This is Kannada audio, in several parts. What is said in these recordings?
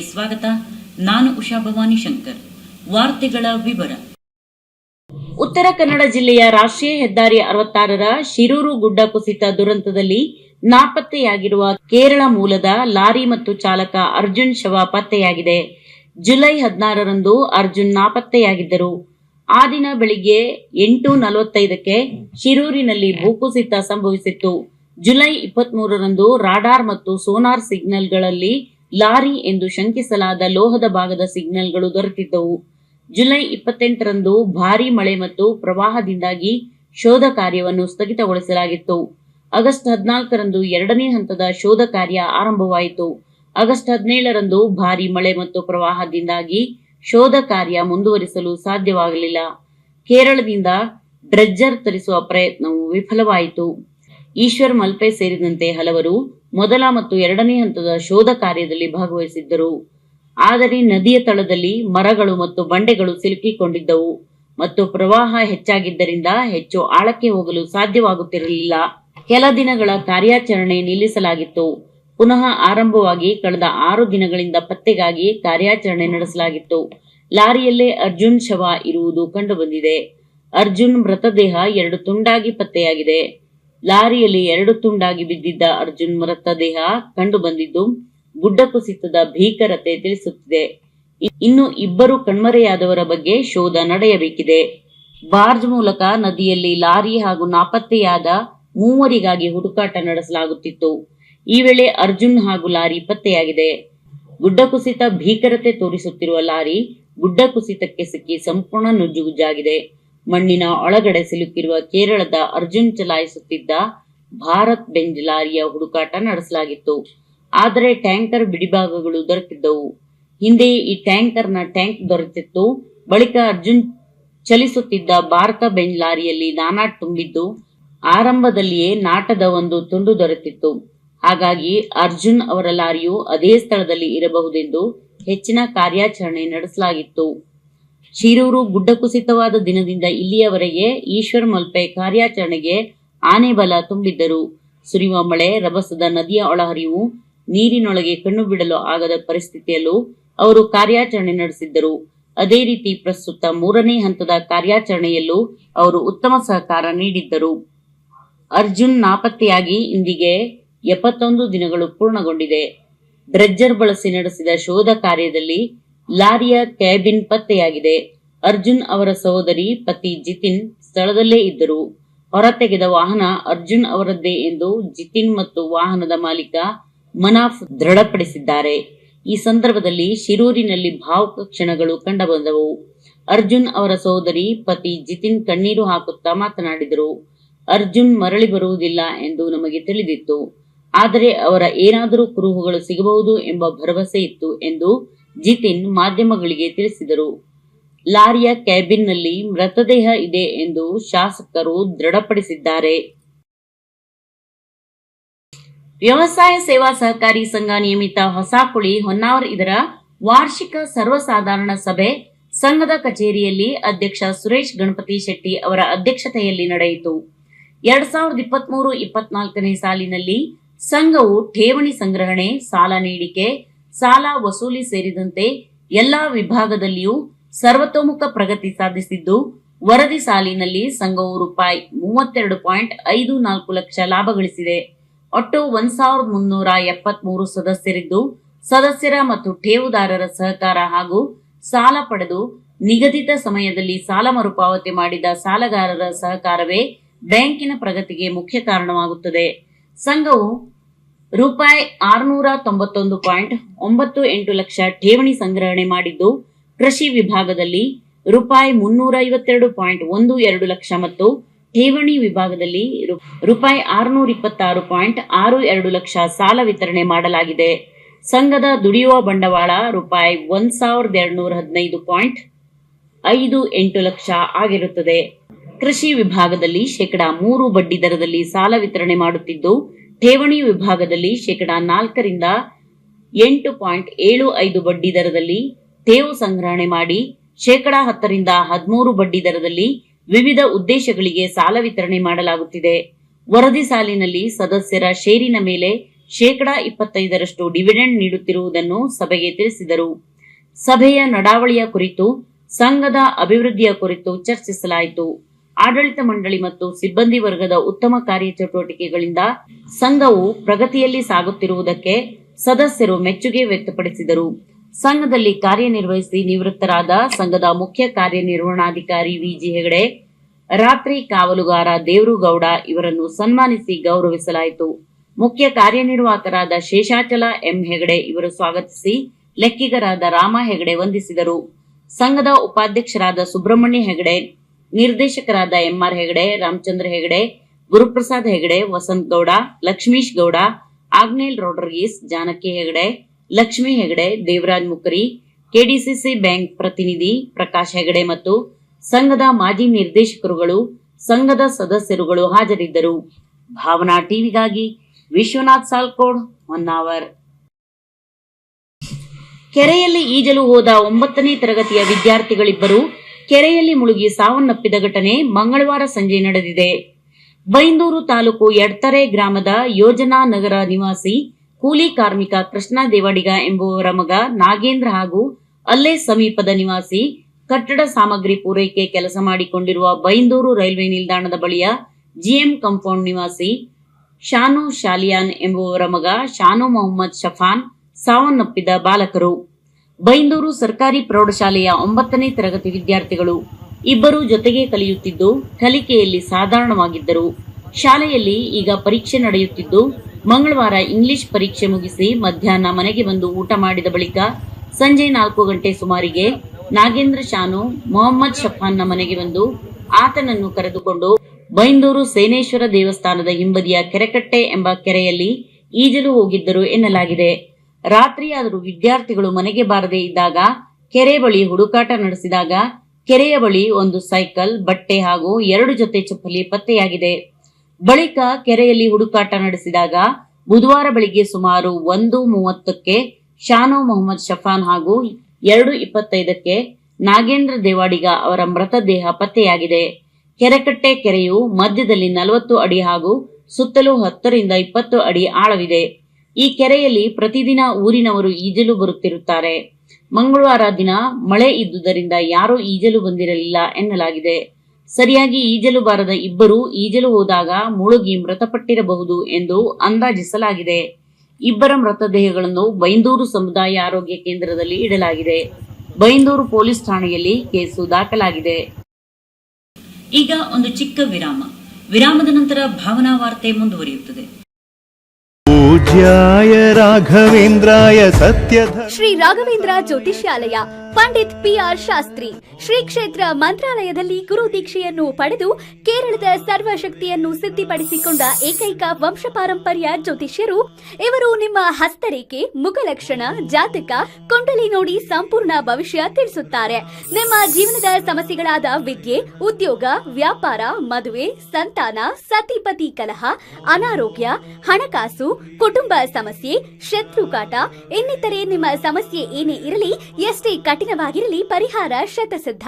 ಸ್ವಾಗತ. ನಾನು ಉಷಾ ಭವಾನಿ ಶಂಕರ್. ವಾರ್ತೆಗಳ ವಿವರ. ಉತ್ತರ ಕನ್ನಡ ಜಿಲ್ಲೆಯ ರಾಷ್ಟ್ರೀಯ ಹೆದ್ದಾರಿ ಅರವತ್ತಾರರ ಶಿರೂರು ಗುಡ್ಡ ಕುಸಿತ ದುರಂತದಲ್ಲಿ ನಾಪತ್ತೆಯಾಗಿರುವ ಕೇರಳ ಮೂಲದ ಲಾರಿ ಮತ್ತು ಚಾಲಕ ಅರ್ಜುನ್ ಶವ ಪತ್ತೆಯಾಗಿದೆ. ಜುಲೈ ಹದಿನಾರರಂದು ಅರ್ಜುನ್ ನಾಪತ್ತೆಯಾಗಿದ್ದರು. ಆ ದಿನ ಬೆಳಿಗ್ಗೆ ಎಂಟು ನಲವತ್ತೈದಕ್ಕೆ ಶಿರೂರಿನಲ್ಲಿ ಭೂಕುಸಿತ ಸಂಭವಿಸಿತ್ತು. ಜುಲೈ ಇಪ್ಪತ್ಮೂರರಂದು ರಾಡಾರ್ ಮತ್ತು ಸೋನಾರ್ ಸಿಗ್ನಲ್ಗಳಲ್ಲಿ ಲಾರಿ ಎಂದು ಶಂಕಿಸಲಾದ ಲೋಹದ ಭಾಗದ ಸಿಗ್ನಲ್ಗಳು ದೊರೆತಿದ್ದವು. ಜುಲೈ ಇಪ್ಪತ್ತೆಂಟರಂದು ಭಾರೀ ಮಳೆ ಮತ್ತು ಪ್ರವಾಹದಿಂದಾಗಿ ಶೋಧ ಕಾರ್ಯವನ್ನು ಸ್ಥಗಿತಗೊಳಿಸಲಾಗಿತ್ತು. ಆಗಸ್ಟ್ ಹದಿನಾಲ್ಕರಂದು ಎರಡನೇ ಹಂತದ ಶೋಧ ಕಾರ್ಯ ಆರಂಭವಾಯಿತು. ಆಗಸ್ಟ್ ಹದಿನೇಳರಂದು ಭಾರೀ ಮಳೆ ಮತ್ತು ಪ್ರವಾಹದಿಂದಾಗಿ ಶೋಧ ಕಾರ್ಯ ಮುಂದುವರಿಸಲು ಸಾಧ್ಯವಾಗಲಿಲ್ಲ. ಕೇರಳದಿಂದ ಡ್ರೆಜ್ಜರ್ ತರಿಸುವ ಪ್ರಯತ್ನವು ವಿಫಲವಾಯಿತು. ಈಶ್ವರ್ ಮಲ್ಪೆ ಸೇರಿದಂತೆ ಹಲವರು ಮೊದಲ ಮತ್ತು ಎರಡನೇ ಹಂತದ ಶೋಧ ಕಾರ್ಯದಲ್ಲಿ ಭಾಗವಹಿಸಿದ್ದರು. ಆದರೆ ನದಿಯ ತಳದಲ್ಲಿ ಮರಗಳು ಮತ್ತು ಬಂಡೆಗಳು ಸಿಲುಕಿಕೊಂಡಿದ್ದವು ಮತ್ತು ಪ್ರವಾಹ ಹೆಚ್ಚಾಗಿದ್ದರಿಂದ ಹೆಚ್ಚು ಆಳಕ್ಕೆ ಹೋಗಲು ಸಾಧ್ಯವಾಗುತ್ತಿರಲಿಲ್ಲ. ಕೆಲ ದಿನಗಳ ಕಾರ್ಯಾಚರಣೆ ನಿಲ್ಲಿಸಲಾಗಿತ್ತು. ಪುನಃ ಆರಂಭವಾಗಿ ಕಳೆದ ಆರು ದಿನಗಳಿಂದ ಪತ್ತೆಗಾಗಿ ಕಾರ್ಯಾಚರಣೆ ನಡೆಸಲಾಗಿತ್ತು. ಲಾರಿಯಲ್ಲೇ ಅರ್ಜುನ್ ಶವ ಇರುವುದು ಕಂಡುಬಂದಿದೆ. ಅರ್ಜುನ್ ಮೃತದೇಹ ಎರಡು ತುಂಡಾಗಿ ಪತ್ತೆಯಾಗಿದೆ. ಲಾರಿಯಲ್ಲಿ ಎರಡು ತುಂಡಾಗಿ ಬಿದ್ದಿದ್ದ ಅರ್ಜುನ್ ಮೃತದೇಹ ಕಂಡುಬಂದಿದ್ದು ಗುಡ್ಡ ಕುಸಿತದ ಭೀಕರತೆ ತಿಳಿಸುತ್ತಿದೆ. ಇನ್ನು ಇಬ್ಬರು ಕಣ್ಮರೆಯಾದವರ ಬಗ್ಗೆ ಶೋಧ ನಡೆಯಬೇಕಿದೆ. ಬಾರ್ಜ್ ಮೂಲಕ ನದಿಯಲ್ಲಿ ಲಾರಿ ಹಾಗೂ ನಾಪತ್ತೆಯಾದ ಮೂವರಿಗಾಗಿ ಹುಡುಕಾಟ ನಡೆಸಲಾಗುತ್ತಿತ್ತು. ಈ ವೇಳೆ ಅರ್ಜುನ್ ಹಾಗೂ ಲಾರಿ ಪತ್ತೆಯಾಗಿದೆ. ಗುಡ್ಡ ಕುಸಿತ ಭೀಕರತೆ ತೋರಿಸುತ್ತಿರುವ ಲಾರಿ ಗುಡ್ಡ ಕುಸಿತಕ್ಕೆ ಸಿಕ್ಕಿ ಸಂಪೂರ್ಣ ನುಜ್ಜುಗುಜ್ಜಾಗಿದೆ. ಮಣ್ಣಿನ ಒಳಗಡೆ ಸಿಲುಕಿರುವ ಕೇರಳದ ಅರ್ಜುನ್ ಚಲಾಯಿಸುತ್ತಿದ್ದ ಭಾರತ್ ಬೆಂಜ್ ಲಾರಿಯ ಹುಡುಕಾಟ ನಡೆಸಲಾಗಿತ್ತು. ಆದರೆ ಟ್ಯಾಂಕರ್ ಬಿಡಿಭಾಗಗಳು ದೊರಕಿದ್ದವು. ಹಿಂದೆ ಈ ಟ್ಯಾಂಕರ್ನ ಟ್ಯಾಂಕ್ ದೊರೆತಿತ್ತು. ಬಳಿಕ ಅರ್ಜುನ್ ಚಲಿಸುತ್ತಿದ್ದ ಭಾರತ ಬೆಂಜ್ ಲಾರಿಯಲ್ಲಿ ನಾನಾಟ್ ತುಂಬಿದ್ದು, ಆರಂಭದಲ್ಲಿಯೇ ನಾಟದ ಒಂದು ತುಂಡು ದೊರೆತಿತ್ತು. ಹಾಗಾಗಿ ಅರ್ಜುನ್ ಅವರ ಲಾರಿಯು ಅದೇ ಸ್ಥಳದಲ್ಲಿ ಇರಬಹುದೆಂದು ಹೆಚ್ಚಿನ ಕಾರ್ಯಾಚರಣೆ ನಡೆಸಲಾಗಿತ್ತು. ಶಿರೂರು ಗುಡ್ಡ ಕುಸಿತವಾದ ದಿನದಿಂದ ಇಲ್ಲಿಯವರೆಗೆ ಈಶ್ವರ್ ಮಲ್ಪೆ ಕಾರ್ಯಾಚರಣೆಗೆ ಆನೆ ಬಲ ತುಂಬಿದ್ದರು. ಸುರಿಯುವ ಮಳೆ ರಭಸದ ನದಿಯ ಒಳಹರಿವು ನೀರಿನೊಳಗೆ ಕಣ್ಣು ಬಿಡಲು ಆಗದ ಪರಿಸ್ಥಿತಿಯಲ್ಲೂ ಅವರು ಕಾರ್ಯಾಚರಣೆ ನಡೆಸಿದ್ದರು. ಅದೇ ರೀತಿ ಪ್ರಸ್ತುತ ಮೂರನೇ ಹಂತದ ಕಾರ್ಯಾಚರಣೆಯಲ್ಲೂ ಅವರು ಉತ್ತಮ ಸಹಕಾರ ನೀಡಿದ್ದರು. ಅರ್ಜುನ್ ನಾಪತ್ತೆಯಾಗಿ ಇಂದಿಗೆ ಎಪ್ಪತ್ತೊಂದು ದಿನಗಳು ಪೂರ್ಣಗೊಂಡಿದೆ. ಡ್ರೆಜ್ಜರ್ ಬಳಸಿ ನಡೆಸಿದ ಶೋಧ ಕಾರ್ಯದಲ್ಲಿ ಲಾರಿಯ ಕ್ಯಾಬಿನ್ ಪತ್ತೆಯಾಗಿದೆ. ಅರ್ಜುನ್ ಅವರ ಸಹೋದರಿ ಪತಿ ಜಿತಿನ್ ಸ್ಥಳದಲ್ಲೇ ಇದ್ದರು. ಹೊರತೆಗೆದ ವಾಹನ ಅರ್ಜುನ್ ಅವರದ್ದೇ ಎಂದು ಜಿತಿನ್ ಮತ್ತು ವಾಹನದ ಮಾಲೀಕ ಮನಾಫ್ ದೃಢಪಡಿಸಿದ್ದಾರೆ. ಈ ಸಂದರ್ಭದಲ್ಲಿ ಶಿರೂರಿನಲ್ಲಿ ಭಾವುಕ ಕ್ಷಣಗಳು ಕಂಡುಬಂದವು. ಅರ್ಜುನ್ ಅವರ ಸಹೋದರಿ ಪತಿ ಜಿತಿನ್ ಕಣ್ಣೀರು ಹಾಕುತ್ತಾ ಮಾತನಾಡಿದರು. ಅರ್ಜುನ್ ಮರಳಿ ಬರುವುದಿಲ್ಲ ಎಂದು ನಮಗೆ ತಿಳಿದಿತ್ತು. ಆದರೆ ಅವರ ಏನಾದರೂ ಕುರುಹುಗಳು ಸಿಗಬಹುದು ಎಂಬ ಭರವಸೆ ಇತ್ತು ಎಂದು ಜಿತಿನ್ ಮಾಧ್ಯಮಗಳಿಗೆ ತಿಳಿಸಿದರು. ಲಾರಿಯ ಕ್ಯಾಬಿನ್ನಲ್ಲಿ ಮೃತದೇಹ ಇದೆ ಎಂದು ಶಾಸಕರು ದೃಢಪಡಿಸಿದ್ದಾರೆ. ವ್ಯವಸಾಯ ಸೇವಾ ಸಹಕಾರಿ ಸಂಘ ನಿಯಮಿತ ಹೊಸಕುಳಿ ಹೊನ್ನಾವರ್ ಇದರ ವಾರ್ಷಿಕ ಸರ್ವಸಾಧಾರಣ ಸಭೆ ಸಂಘದ ಕಚೇರಿಯಲ್ಲಿ ಅಧ್ಯಕ್ಷ ಸುರೇಶ್ ಗಣಪತಿ ಶೆಟ್ಟಿ ಅವರ ಅಧ್ಯಕ್ಷತೆಯಲ್ಲಿ ನಡೆಯಿತು. ಎರಡ್ ಸಾವಿರದ ಇಪ್ಪತ್ಮೂರು ಇಪ್ಪತ್ನಾಲ್ಕನೇ ಸಾಲಿನಲ್ಲಿ ಸಂಘವು ಠೇವಣಿ ಸಂಗ್ರಹಣೆ, ಸಾಲ ನೀಡಿಕೆ ಸಾಲ ವಸೂಲಿ ಸೇರಿದಂತೆ ಎಲ್ಲಾ ವಿಭಾಗದಲ್ಲಿಯೂ ಸರ್ವತೋಮುಖ ಪ್ರಗತಿ ಸಾಧಿಸಿದ್ದು, ವರದಿ ಸಾಲಿನಲ್ಲಿ ಸಂಘವು ರೂಪಾಯಿ ಮೂವತ್ತೆರಡು ಪಾಯಿಂಟ್ ಐದು ನಾಲ್ಕು ಲಕ್ಷ ಲಾಭ ಗಳಿಸಿದೆ. ಒಟ್ಟು ಒಂದ್ ಸಾವಿರದ ಮುನ್ನೂರ ಎಪ್ಪತ್ಮೂರು ಸದಸ್ಯರಿದ್ದು, ಸದಸ್ಯರ ಮತ್ತು ಠೇವುದಾರರ ಸಹಕಾರ ಹಾಗೂ ಸಾಲ ಪಡೆದು ನಿಗದಿತ ಸಮಯದಲ್ಲಿ ಸಾಲ ಮರುಪಾವತಿ ಮಾಡಿದ ಸಾಲಗಾರರ ಸಹಕಾರವೇ ಬ್ಯಾಂಕಿನ ಪ್ರಗತಿಗೆ ಮುಖ್ಯ ಕಾರಣವಾಗುತ್ತದೆ. ಸಂಘವು ರೂಪಾಯಿ ಆರುನೂರ ತೊಂಬತ್ತೊಂದು ಪಾಯಿಂಟ್ ಒಂಬತ್ತು ಎಂಟು ಲಕ್ಷ ಠೇವಣಿ ಸಂಗ್ರಹಣೆ ಮಾಡಿದ್ದು, ಕೃಷಿ ವಿಭಾಗದಲ್ಲಿ ರೂಪಾಯಿ ಮುನ್ನೂರ ಐವತ್ತೆರಡು ಪಾಯಿಂಟ್ ಒಂದು ಎರಡು ಲಕ್ಷ ಮತ್ತು ಠೇವಣಿ ವಿಭಾಗದಲ್ಲಿ ರೂಪಾಯಿ ಆರುನೂರ ಇಪ್ಪತ್ತಾರು ಪಾಯಿಂಟ್ ಆರು ಎರಡು ಲಕ್ಷ ಸಾಲ ವಿತರಣೆ ಮಾಡಲಾಗಿದೆ. ಸಂಘದ ದುಡಿಯುವ ಬಂಡವಾಳ ರೂಪಾಯಿ ಒಂದ್ ಸಾವಿರದ ಎರಡ್ನೂರ ಹದಿನೈದು ಪಾಯಿಂಟ್ ಐದು ಎಂಟು ಲಕ್ಷ ಆಗಿರುತ್ತದೆ. ಕೃಷಿ ವಿಭಾಗದಲ್ಲಿ ಶೇಕಡಾ ಮೂರು ಬಡ್ಡಿ ದರದಲ್ಲಿ ಸಾಲ ವಿತರಣೆ ಮಾಡುತ್ತಿದ್ದು ಠೇವಣಿ ವಿಭಾಗದಲ್ಲಿ ಶೇಕಡಾ ನಾಲ್ಕರಿಂದ ಎಂಟು ಪಾಯಿಂಟ್ ಏಳು ಐದು ಬಡ್ಡಿ ದರದಲ್ಲಿ ಠೇವು ಸಂಗ್ರಹಣೆ ಮಾಡಿ, ಶೇಕಡಾ ಹತ್ತರಿಂದ ಹದಿಮೂರು ಬಡ್ಡಿ ದರದಲ್ಲಿ ವಿವಿಧ ಉದ್ದೇಶಗಳಿಗೆ ಸಾಲ ವಿತರಣೆ ಮಾಡಲಾಗುತ್ತಿದೆ. ವರದಿ ಸಾಲಿನಲ್ಲಿ ಸದಸ್ಯರ ಷೇರಿನ ಮೇಲೆ ಶೇಕಡಾ ಇಪ್ಪತ್ತೈದರಷ್ಟು ಡಿವಿಡೆಂಡ್ ನೀಡುತ್ತಿರುವುದನ್ನು ಸಭೆಗೆ ತಿಳಿಸಿದರು. ಸಭೆಯ ನಡಾವಳಿಯ ಕುರಿತು, ಸಂಘದ ಅಭಿವೃದ್ಧಿಯ ಕುರಿತು ಚರ್ಚಿಸಲಾಯಿತು. ಆಡಳಿತ ಮಂಡಳಿ ಮತ್ತು ಸಿಬ್ಬಂದಿ ವರ್ಗದ ಉತ್ತಮ ಕಾರ್ಯಚಟುವಟಿಕೆಗಳಿಂದ ಸಂಘವು ಪ್ರಗತಿಯಲ್ಲಿ ಸಾಗುತ್ತಿರುವುದಕ್ಕೆ ಸದಸ್ಯರು ಮೆಚ್ಚುಗೆ ವ್ಯಕ್ತಪಡಿಸಿದರು. ಸಂಘದಲ್ಲಿ ಕಾರ್ಯನಿರ್ವಹಿಸಿ ನಿವೃತ್ತರಾದ ಸಂಘದ ಮುಖ್ಯ ಕಾರ್ಯನಿರ್ವಹಣಾಧಿಕಾರಿ ವಿಜಿ ಹೆಗಡೆ, ರಾತ್ರಿ ಕಾವಲುಗಾರ ದೇವರುಗೌಡ ಇವರನ್ನು ಸನ್ಮಾನಿಸಿ ಗೌರವಿಸಲಾಯಿತು. ಮುಖ್ಯ ಕಾರ್ಯನಿರ್ವಾಹಕರಾದ ಶೇಷಾಚಲ ಎಂ. ಹೆಗಡೆ ಇವರು ಸ್ವಾಗತಿಸಿ ಲೆಕ್ಕಿಗರಾದ ರಾಮ ಹೆಗಡೆ ವಂದಿಸಿದರು. ಸಂಘದ ಉಪಾಧ್ಯಕ್ಷರಾದ ಸುಬ್ರಹ್ಮಣ್ಯ ಹೆಗಡೆ ನಿರ್ದೇಶಕರಾದ M R Hegde, Ramachandra Hegde, Guruprasad Hegde, Vasant Gowda, Lakshmish Gowda, Agnel Rodrigues, Janaki Hegde, Lakshmi Hegde, Devaraj Mukhari KDCC bank ಪ್ರತಿನಿಧಿ ಪ್ರಕಾಶ್ ಹೆಗಡೆ ಮತ್ತು ಸಂಘದ ಮಾಜಿ ನಿರ್ದೇಶಕರುಗಳು, ಸಂಘದ ಸದಸ್ಯರುಗಳು ಹಾಜರಿದ್ದರು. ಭಾವನಾ ಟಿವಿಗಾಗಿ ವಿಶ್ವನಾಥ್ ಸಾಲ್ಕೋಡ್, ಹೊನ್ನಾವರ್. ಕೆರೆಯಲ್ಲಿ ಈಜಲು ಹೋದ ಒಂಬತ್ತನೇ ತರಗತಿಯ ವಿದ್ಯಾರ್ಥಿಗಳಿಬ್ಬರು ಕೆರೆಯಲ್ಲಿ ಮುಳುಗಿ ಸಾವನ್ನಪ್ಪಿದ ಘಟನೆ ಮಂಗಳವಾರ ಸಂಜೆ ನಡೆದಿದೆ. ಬೈಂದೂರು ತಾಲೂಕು ಎಡ್ತರೆ ಗ್ರಾಮದ ಯೋಜನಾ ನಗರ ನಿವಾಸಿ ಕೂಲಿ ಕಾರ್ಮಿಕ ಕೃಷ್ಣ ದೇವಾಡಿಗ ಎಂಬುವರ ಮಗ ನಾಗೇಂದ್ರ ಹಾಗೂ ಅಲ್ಲೇ ಸಮೀಪದ ನಿವಾಸಿ ಕಟ್ಟಡ ಸಾಮಗ್ರಿ ಪೂರೈಕೆ ಕೆಲಸ ಮಾಡಿಕೊಂಡಿರುವ ಬೈಂದೂರು ರೈಲ್ವೆ ನಿಲ್ದಾಣದ ಬಳಿಯ ಜಿಎಂ ಕಂಪೌಂಡ್ ನಿವಾಸಿ ಶಾನು ಶಾಲಿಯಾನ್ ಎಂಬುವರ ಮಗ ಶಾನು ಮೊಹಮ್ಮದ್ ಶಫಾನ್ ಸಾವನ್ನಪ್ಪಿದ ಬಾಲಕರು. ಬೈಂದೂರು ಸರ್ಕಾರಿ ಪ್ರೌಢಶಾಲೆಯ ಒಂಬತ್ತನೇ ತರಗತಿ ವಿದ್ಯಾರ್ಥಿಗಳು ಇಬ್ಬರು ಜೊತೆಗೆ ಕಲಿಯುತ್ತಿದ್ದು, ಕಲಿಕೆಯಲ್ಲಿ ಸಾಧಾರಣವಾಗಿದ್ದರು. ಶಾಲೆಯಲ್ಲಿ ಈಗ ಪರೀಕ್ಷೆ ನಡೆಯುತ್ತಿದ್ದು, ಮಂಗಳವಾರ ಇಂಗ್ಲಿಷ್ ಪರೀಕ್ಷೆ ಮುಗಿಸಿ ಮಧ್ಯಾಹ್ನ ಮನೆಗೆ ಬಂದು ಊಟ ಮಾಡಿದ ಬಳಿಕ ಸಂಜೆ ನಾಲ್ಕು ಗಂಟೆ ಸುಮಾರಿಗೆ ನಾಗೇಂದ್ರ ಶಾನು ಮೊಹಮ್ಮದ್ ಶಫಾನ್ನ ಮನೆಗೆ ಬಂದು ಆತನನ್ನು ಕರೆದುಕೊಂಡು ಬೈಂದೂರು ಸೇನೇಶ್ವರ ದೇವಸ್ಥಾನದ ಹಿಂಬದಿಯ ಕೆರೆಕಟ್ಟೆ ಎಂಬ ಕೆರೆಯಲ್ಲಿ ಈಜಲು ಹೋಗಿದ್ದರು ಎನ್ನಲಾಗಿದೆ. ರಾತ್ರಿಯಾದರೂ ವಿದ್ಯಾರ್ಥಿಗಳು ಮನೆಗೆ ಬಾರದೇ ಇದ್ದಾಗ, ಕೆರೆ ಬಳಿ ಹುಡುಕಾಟ ನಡೆಸಿದಾಗ, ಕೆರೆಯ ಬಳಿ ಒಂದು ಸೈಕಲ್, ಬಟ್ಟೆ ಹಾಗೂ ಎರಡು ಜೊತೆ ಚಪ್ಪಲಿ ಪತ್ತೆಯಾಗಿದೆ. ಬಳಿಕ ಕೆರೆಯಲ್ಲಿ ಹುಡುಕಾಟ ನಡೆಸಿದಾಗ, ಬುಧವಾರ ಬೆಳಿಗ್ಗೆ ಸುಮಾರು ಒಂದು ಮೂವತ್ತಕ್ಕೆ ಶಾನು ಮೊಹಮ್ಮದ್ ಶಫಾನ್ ಹಾಗೂ ಎರಡು ಇಪ್ಪತ್ತೈದಕ್ಕೆ ನಾಗೇಂದ್ರ ದೇವಾಡಿಗ ಅವರ ಮೃತದೇಹ ಪತ್ತೆಯಾಗಿದೆ. ಕೆರೆಕಟ್ಟೆ ಕೆರೆಯು ಮಧ್ಯದಲ್ಲಿ ನಲವತ್ತು ಅಡಿ ಹಾಗೂ ಸುತ್ತಲೂ ಹತ್ತರಿಂದ ಇಪ್ಪತ್ತು ಅಡಿ ಆಳವಿದೆ. ಈ ಕೆರೆಯಲ್ಲಿ ಪ್ರತಿದಿನ ಊರಿನವರು ಈಜಲು ಬರುತ್ತಿರುತ್ತಾರೆ. ಮಂಗಳವಾರ ದಿನ ಮಳೆ ಇದ್ದುದರಿಂದ ಯಾರೂ ಈಜಲು ಬಂದಿರಲಿಲ್ಲ ಎನ್ನಲಾಗಿದೆ. ಸರಿಯಾಗಿ ಈಜಲು ಬಾರದ ಇಬ್ಬರು ಈಜಲು ಹೋದಾಗ ಮುಳುಗಿ ಮೃತಪಟ್ಟಿರಬಹುದು ಎಂದು ಅಂದಾಜಿಸಲಾಗಿದೆ. ಇಬ್ಬರ ಮೃತದೇಹಗಳನ್ನು ಬೈಂದೂರು ಸಮುದಾಯ ಆರೋಗ್ಯ ಕೇಂದ್ರದಲ್ಲಿ ಇಡಲಾಗಿದೆ. ಬೈಂದೂರು ಪೊಲೀಸ್ ಠಾಣೆಯಲ್ಲಿ ಕೇಸು ದಾಖಲಾಗಿದೆ. ಈಗ ಒಂದು ಚಿಕ್ಕ ವಿರಾಮ. ವಿರಾಮದ ನಂತರ ಭಾವನಾ ವಾರ್ತೆ ಮುಂದುವರಿಯುತ್ತದೆ. ಜಯ ರಾಘವೇಂದ್ರಾಯ ಸತ್ಯ ಶ್ರೀ ರಾಘವೇಂದ್ರ ಜ್ಯೋತಿಷ್ಯಾಲಯ, ಪಂಡಿತ್ ಪಿ ಆರ್ ಶಾಸ್ತ್ರಿ. ಶ್ರೀ ಕ್ಷೇತ್ರ ಮಂತ್ರಾಲಯದಲ್ಲಿ ಗುರು ದೀಕ್ಷೆಯನ್ನು ಪಡೆದು ಕೇರಳದ ಸರ್ವಶಕ್ತಿಯನ್ನು ಸಿದ್ಧಿಪಡಿಸಿಕೊಂಡ ಏಕೈಕ ವಂಶ ಪಾರಂಪರ್ಯ ಜ್ಯೋತಿಷ್ಯರು, ಇವರು ನಿಮ್ಮ ಹಸ್ತರೇಖೆ, ಮುಖಲಕ್ಷಣ, ಜಾತಕ ಕುಂಡಲಿ ನೋಡಿ ಸಂಪೂರ್ಣ ಭವಿಷ್ಯ ತಿಳಿಸುತ್ತಾರೆ. ನಿಮ್ಮ ಜೀವನದ ಸಮಸ್ಯೆಗಳಾದ ವಿದ್ಯೆ, ಉದ್ಯೋಗ, ವ್ಯಾಪಾರ, ಮದುವೆ, ಸಂತಾನ, ಸತಿಪತಿ ಕಲಹ, ಅನಾರೋಗ್ಯ, ಹಣಕಾಸು, ಕುಟುಂಬ ಸಮಸ್ಯೆ ಶತ್ರುಕಾಟ ಇನ್ನಿತರೆ ನಿಮ್ಮ ಸಮಸ್ಯೆ ಏನೇ ಇರಲಿ, ಎಷ್ಟೇ ಕಠಿಣವಾಗಿರಲಿ ಪರಿಹಾರ ಶತಸಿದ್ಧ.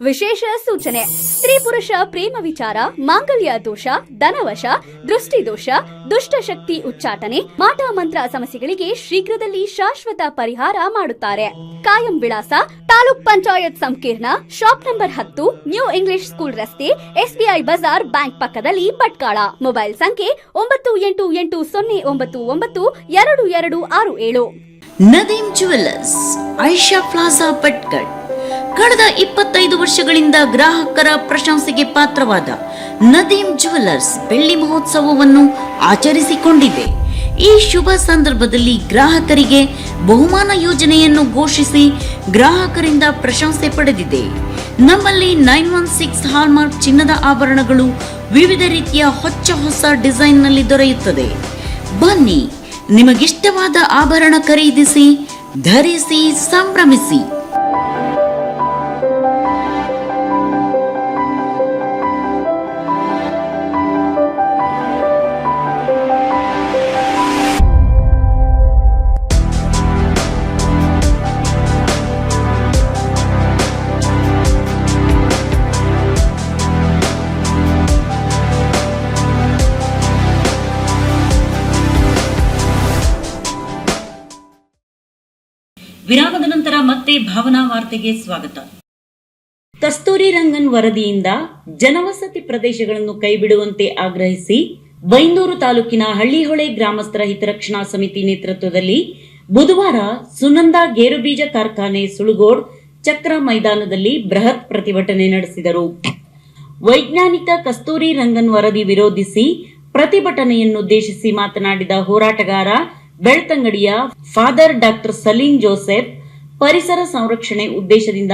ವಿಶೇಷ ಸೂಚನೆ, ಸ್ತ್ರೀ ಪುರುಷ ಪ್ರೇಮ ವಿಚಾರ, ಮಾಂಗಲ್ಯ ದೋಷ, ಧನವಶ ದೃಷ್ಟಿದೋಷ ದುಷ್ಟಶಕ್ತಿ ಉಚ್ಚಾಟನೆ, ಮಾಟ ಮಂತ್ರ ಸಮಸ್ಯೆಗಳಿಗೆ ಶೀಘ್ರದಲ್ಲಿ ಶಾಶ್ವತ ಪರಿಹಾರ ಮಾಡುತ್ತಾರೆ. ಕಾಯಂ ವಿಳಾಸ ತಾಲೂಕ್ ಪಂಚಾಯತ್ ಸಂಕೀರ್ಣ, ಶಾಪ್ ನಂಬರ್ ಹತ್ತು, ನ್ಯೂ ಇಂಗ್ಲಿಷ್ ಸ್ಕೂಲ್ ರಸ್ತೆ, ಎಸ್ಬಿಐ ಬಜಾರ್ ಬ್ಯಾಂಕ್ ಪಕ್ಕದಲ್ಲಿ ಪಟ್ಕಾಳ. ಮೊಬೈಲ್ ಸಂಖ್ಯೆ ಒಂಬತ್ತು ಎಂಟು ಎಂಟು ಸೊನ್ನೆ ಒಂಬತ್ತು ಒಂಬತ್ತು ಎರಡು ಎರಡು ಆರು ಏಳು. ನದೀಂ ಜುವೆಲ್ಲರ್ಸ್ ಐಷಾ ಪ್ಲಾಜಾ ಭಟ್ಕಳ್ ಕಳೆದ ಇಪ್ಪತ್ತೈದು ವರ್ಷಗಳಿಂದ ಗ್ರಾಹಕರ ಪ್ರಶಂಸೆಗೆ ಪಾತ್ರವಾದ ನದೀಮ್ ಜುವೆಲ್ಲರ್ಸ್ ಬೆಳ್ಳಿ ಮಹೋತ್ಸವವನ್ನು ಆಚರಿಸಿಕೊಂಡಿದೆ. ಈ ಶುಭ ಸಂದರ್ಭದಲ್ಲಿ ಗ್ರಾಹಕರಿಗೆ ಬಹುಮಾನ ಯೋಜನೆಯನ್ನು ಘೋಷಿಸಿ ಗ್ರಾಹಕರಿಂದ ಪ್ರಶಂಸೆ ಪಡೆದಿದೆ. ನಮ್ಮಲ್ಲಿ ನೈನ್ ಒನ್ ಸಿಕ್ಸ್ ಹಾಲ್ಮಾರ್ಕ್ ಚಿನ್ನದ ಆಭರಣಗಳು ವಿವಿಧ ರೀತಿಯ ಹೊಚ್ಚ ಹೊಸ ಡಿಸೈನ್ನಲ್ಲಿ ದೊರೆಯುತ್ತದೆ. ಬನ್ನಿ, ನಿಮಗಿಷ್ಟವಾದ ಆಭರಣ ಖರೀದಿಸಿ, ಧರಿಸಿ, ಸಂಭ್ರಮಿಸಿ. ನಂತರ ಭಾವನಾ ವಾರ್ತೆಗೆ ಸ್ವಾಗತ. ಕಸ್ತೂರಿ ರಂಗನ್ ವರದಿಯಿಂದ ಜನವಸತಿ ಪ್ರದೇಶಗಳನ್ನು ಕೈಬಿಡುವಂತೆ ಆಗ್ರಹಿಸಿ ಬೈಂದೂರು ತಾಲೂಕಿನ ಹಳ್ಳಿಹೊಳೆ ಗ್ರಾಮಸ್ಥರ ಹಿತರಕ್ಷಣಾ ಸಮಿತಿ ನೇತೃತ್ವದಲ್ಲಿ ಬುಧವಾರ ಸುನಂದ ಗೇರುಬೀಜ ಕಾರ್ಖಾನೆ ಸುಳುಗೋಡ್ ಚಕ್ರ ಮೈದಾನದಲ್ಲಿ ಬೃಹತ್ ಪ್ರತಿಭಟನೆ ನಡೆಸಿದರು. ವೈಜ್ಞಾನಿಕ ಕಸ್ತೂರಿ ರಂಗನ್ ವರದಿ ವಿರೋಧಿಸಿ ಪ್ರತಿಭಟನೆಯನ್ನುದ್ದೇಶಿಸಿ ಮಾತನಾಡಿದ ಹೋರಾಟಗಾರ ಬೆಳ್ತಂಗಡಿಯ ಫಾದರ್ ಡಾಕ್ಟರ್ ಸಲೀಂ ಜೋಸೆಫ್ ಪರಿಸರ ಸಂರಕ್ಷಣೆ ಉದ್ದೇಶದಿಂದ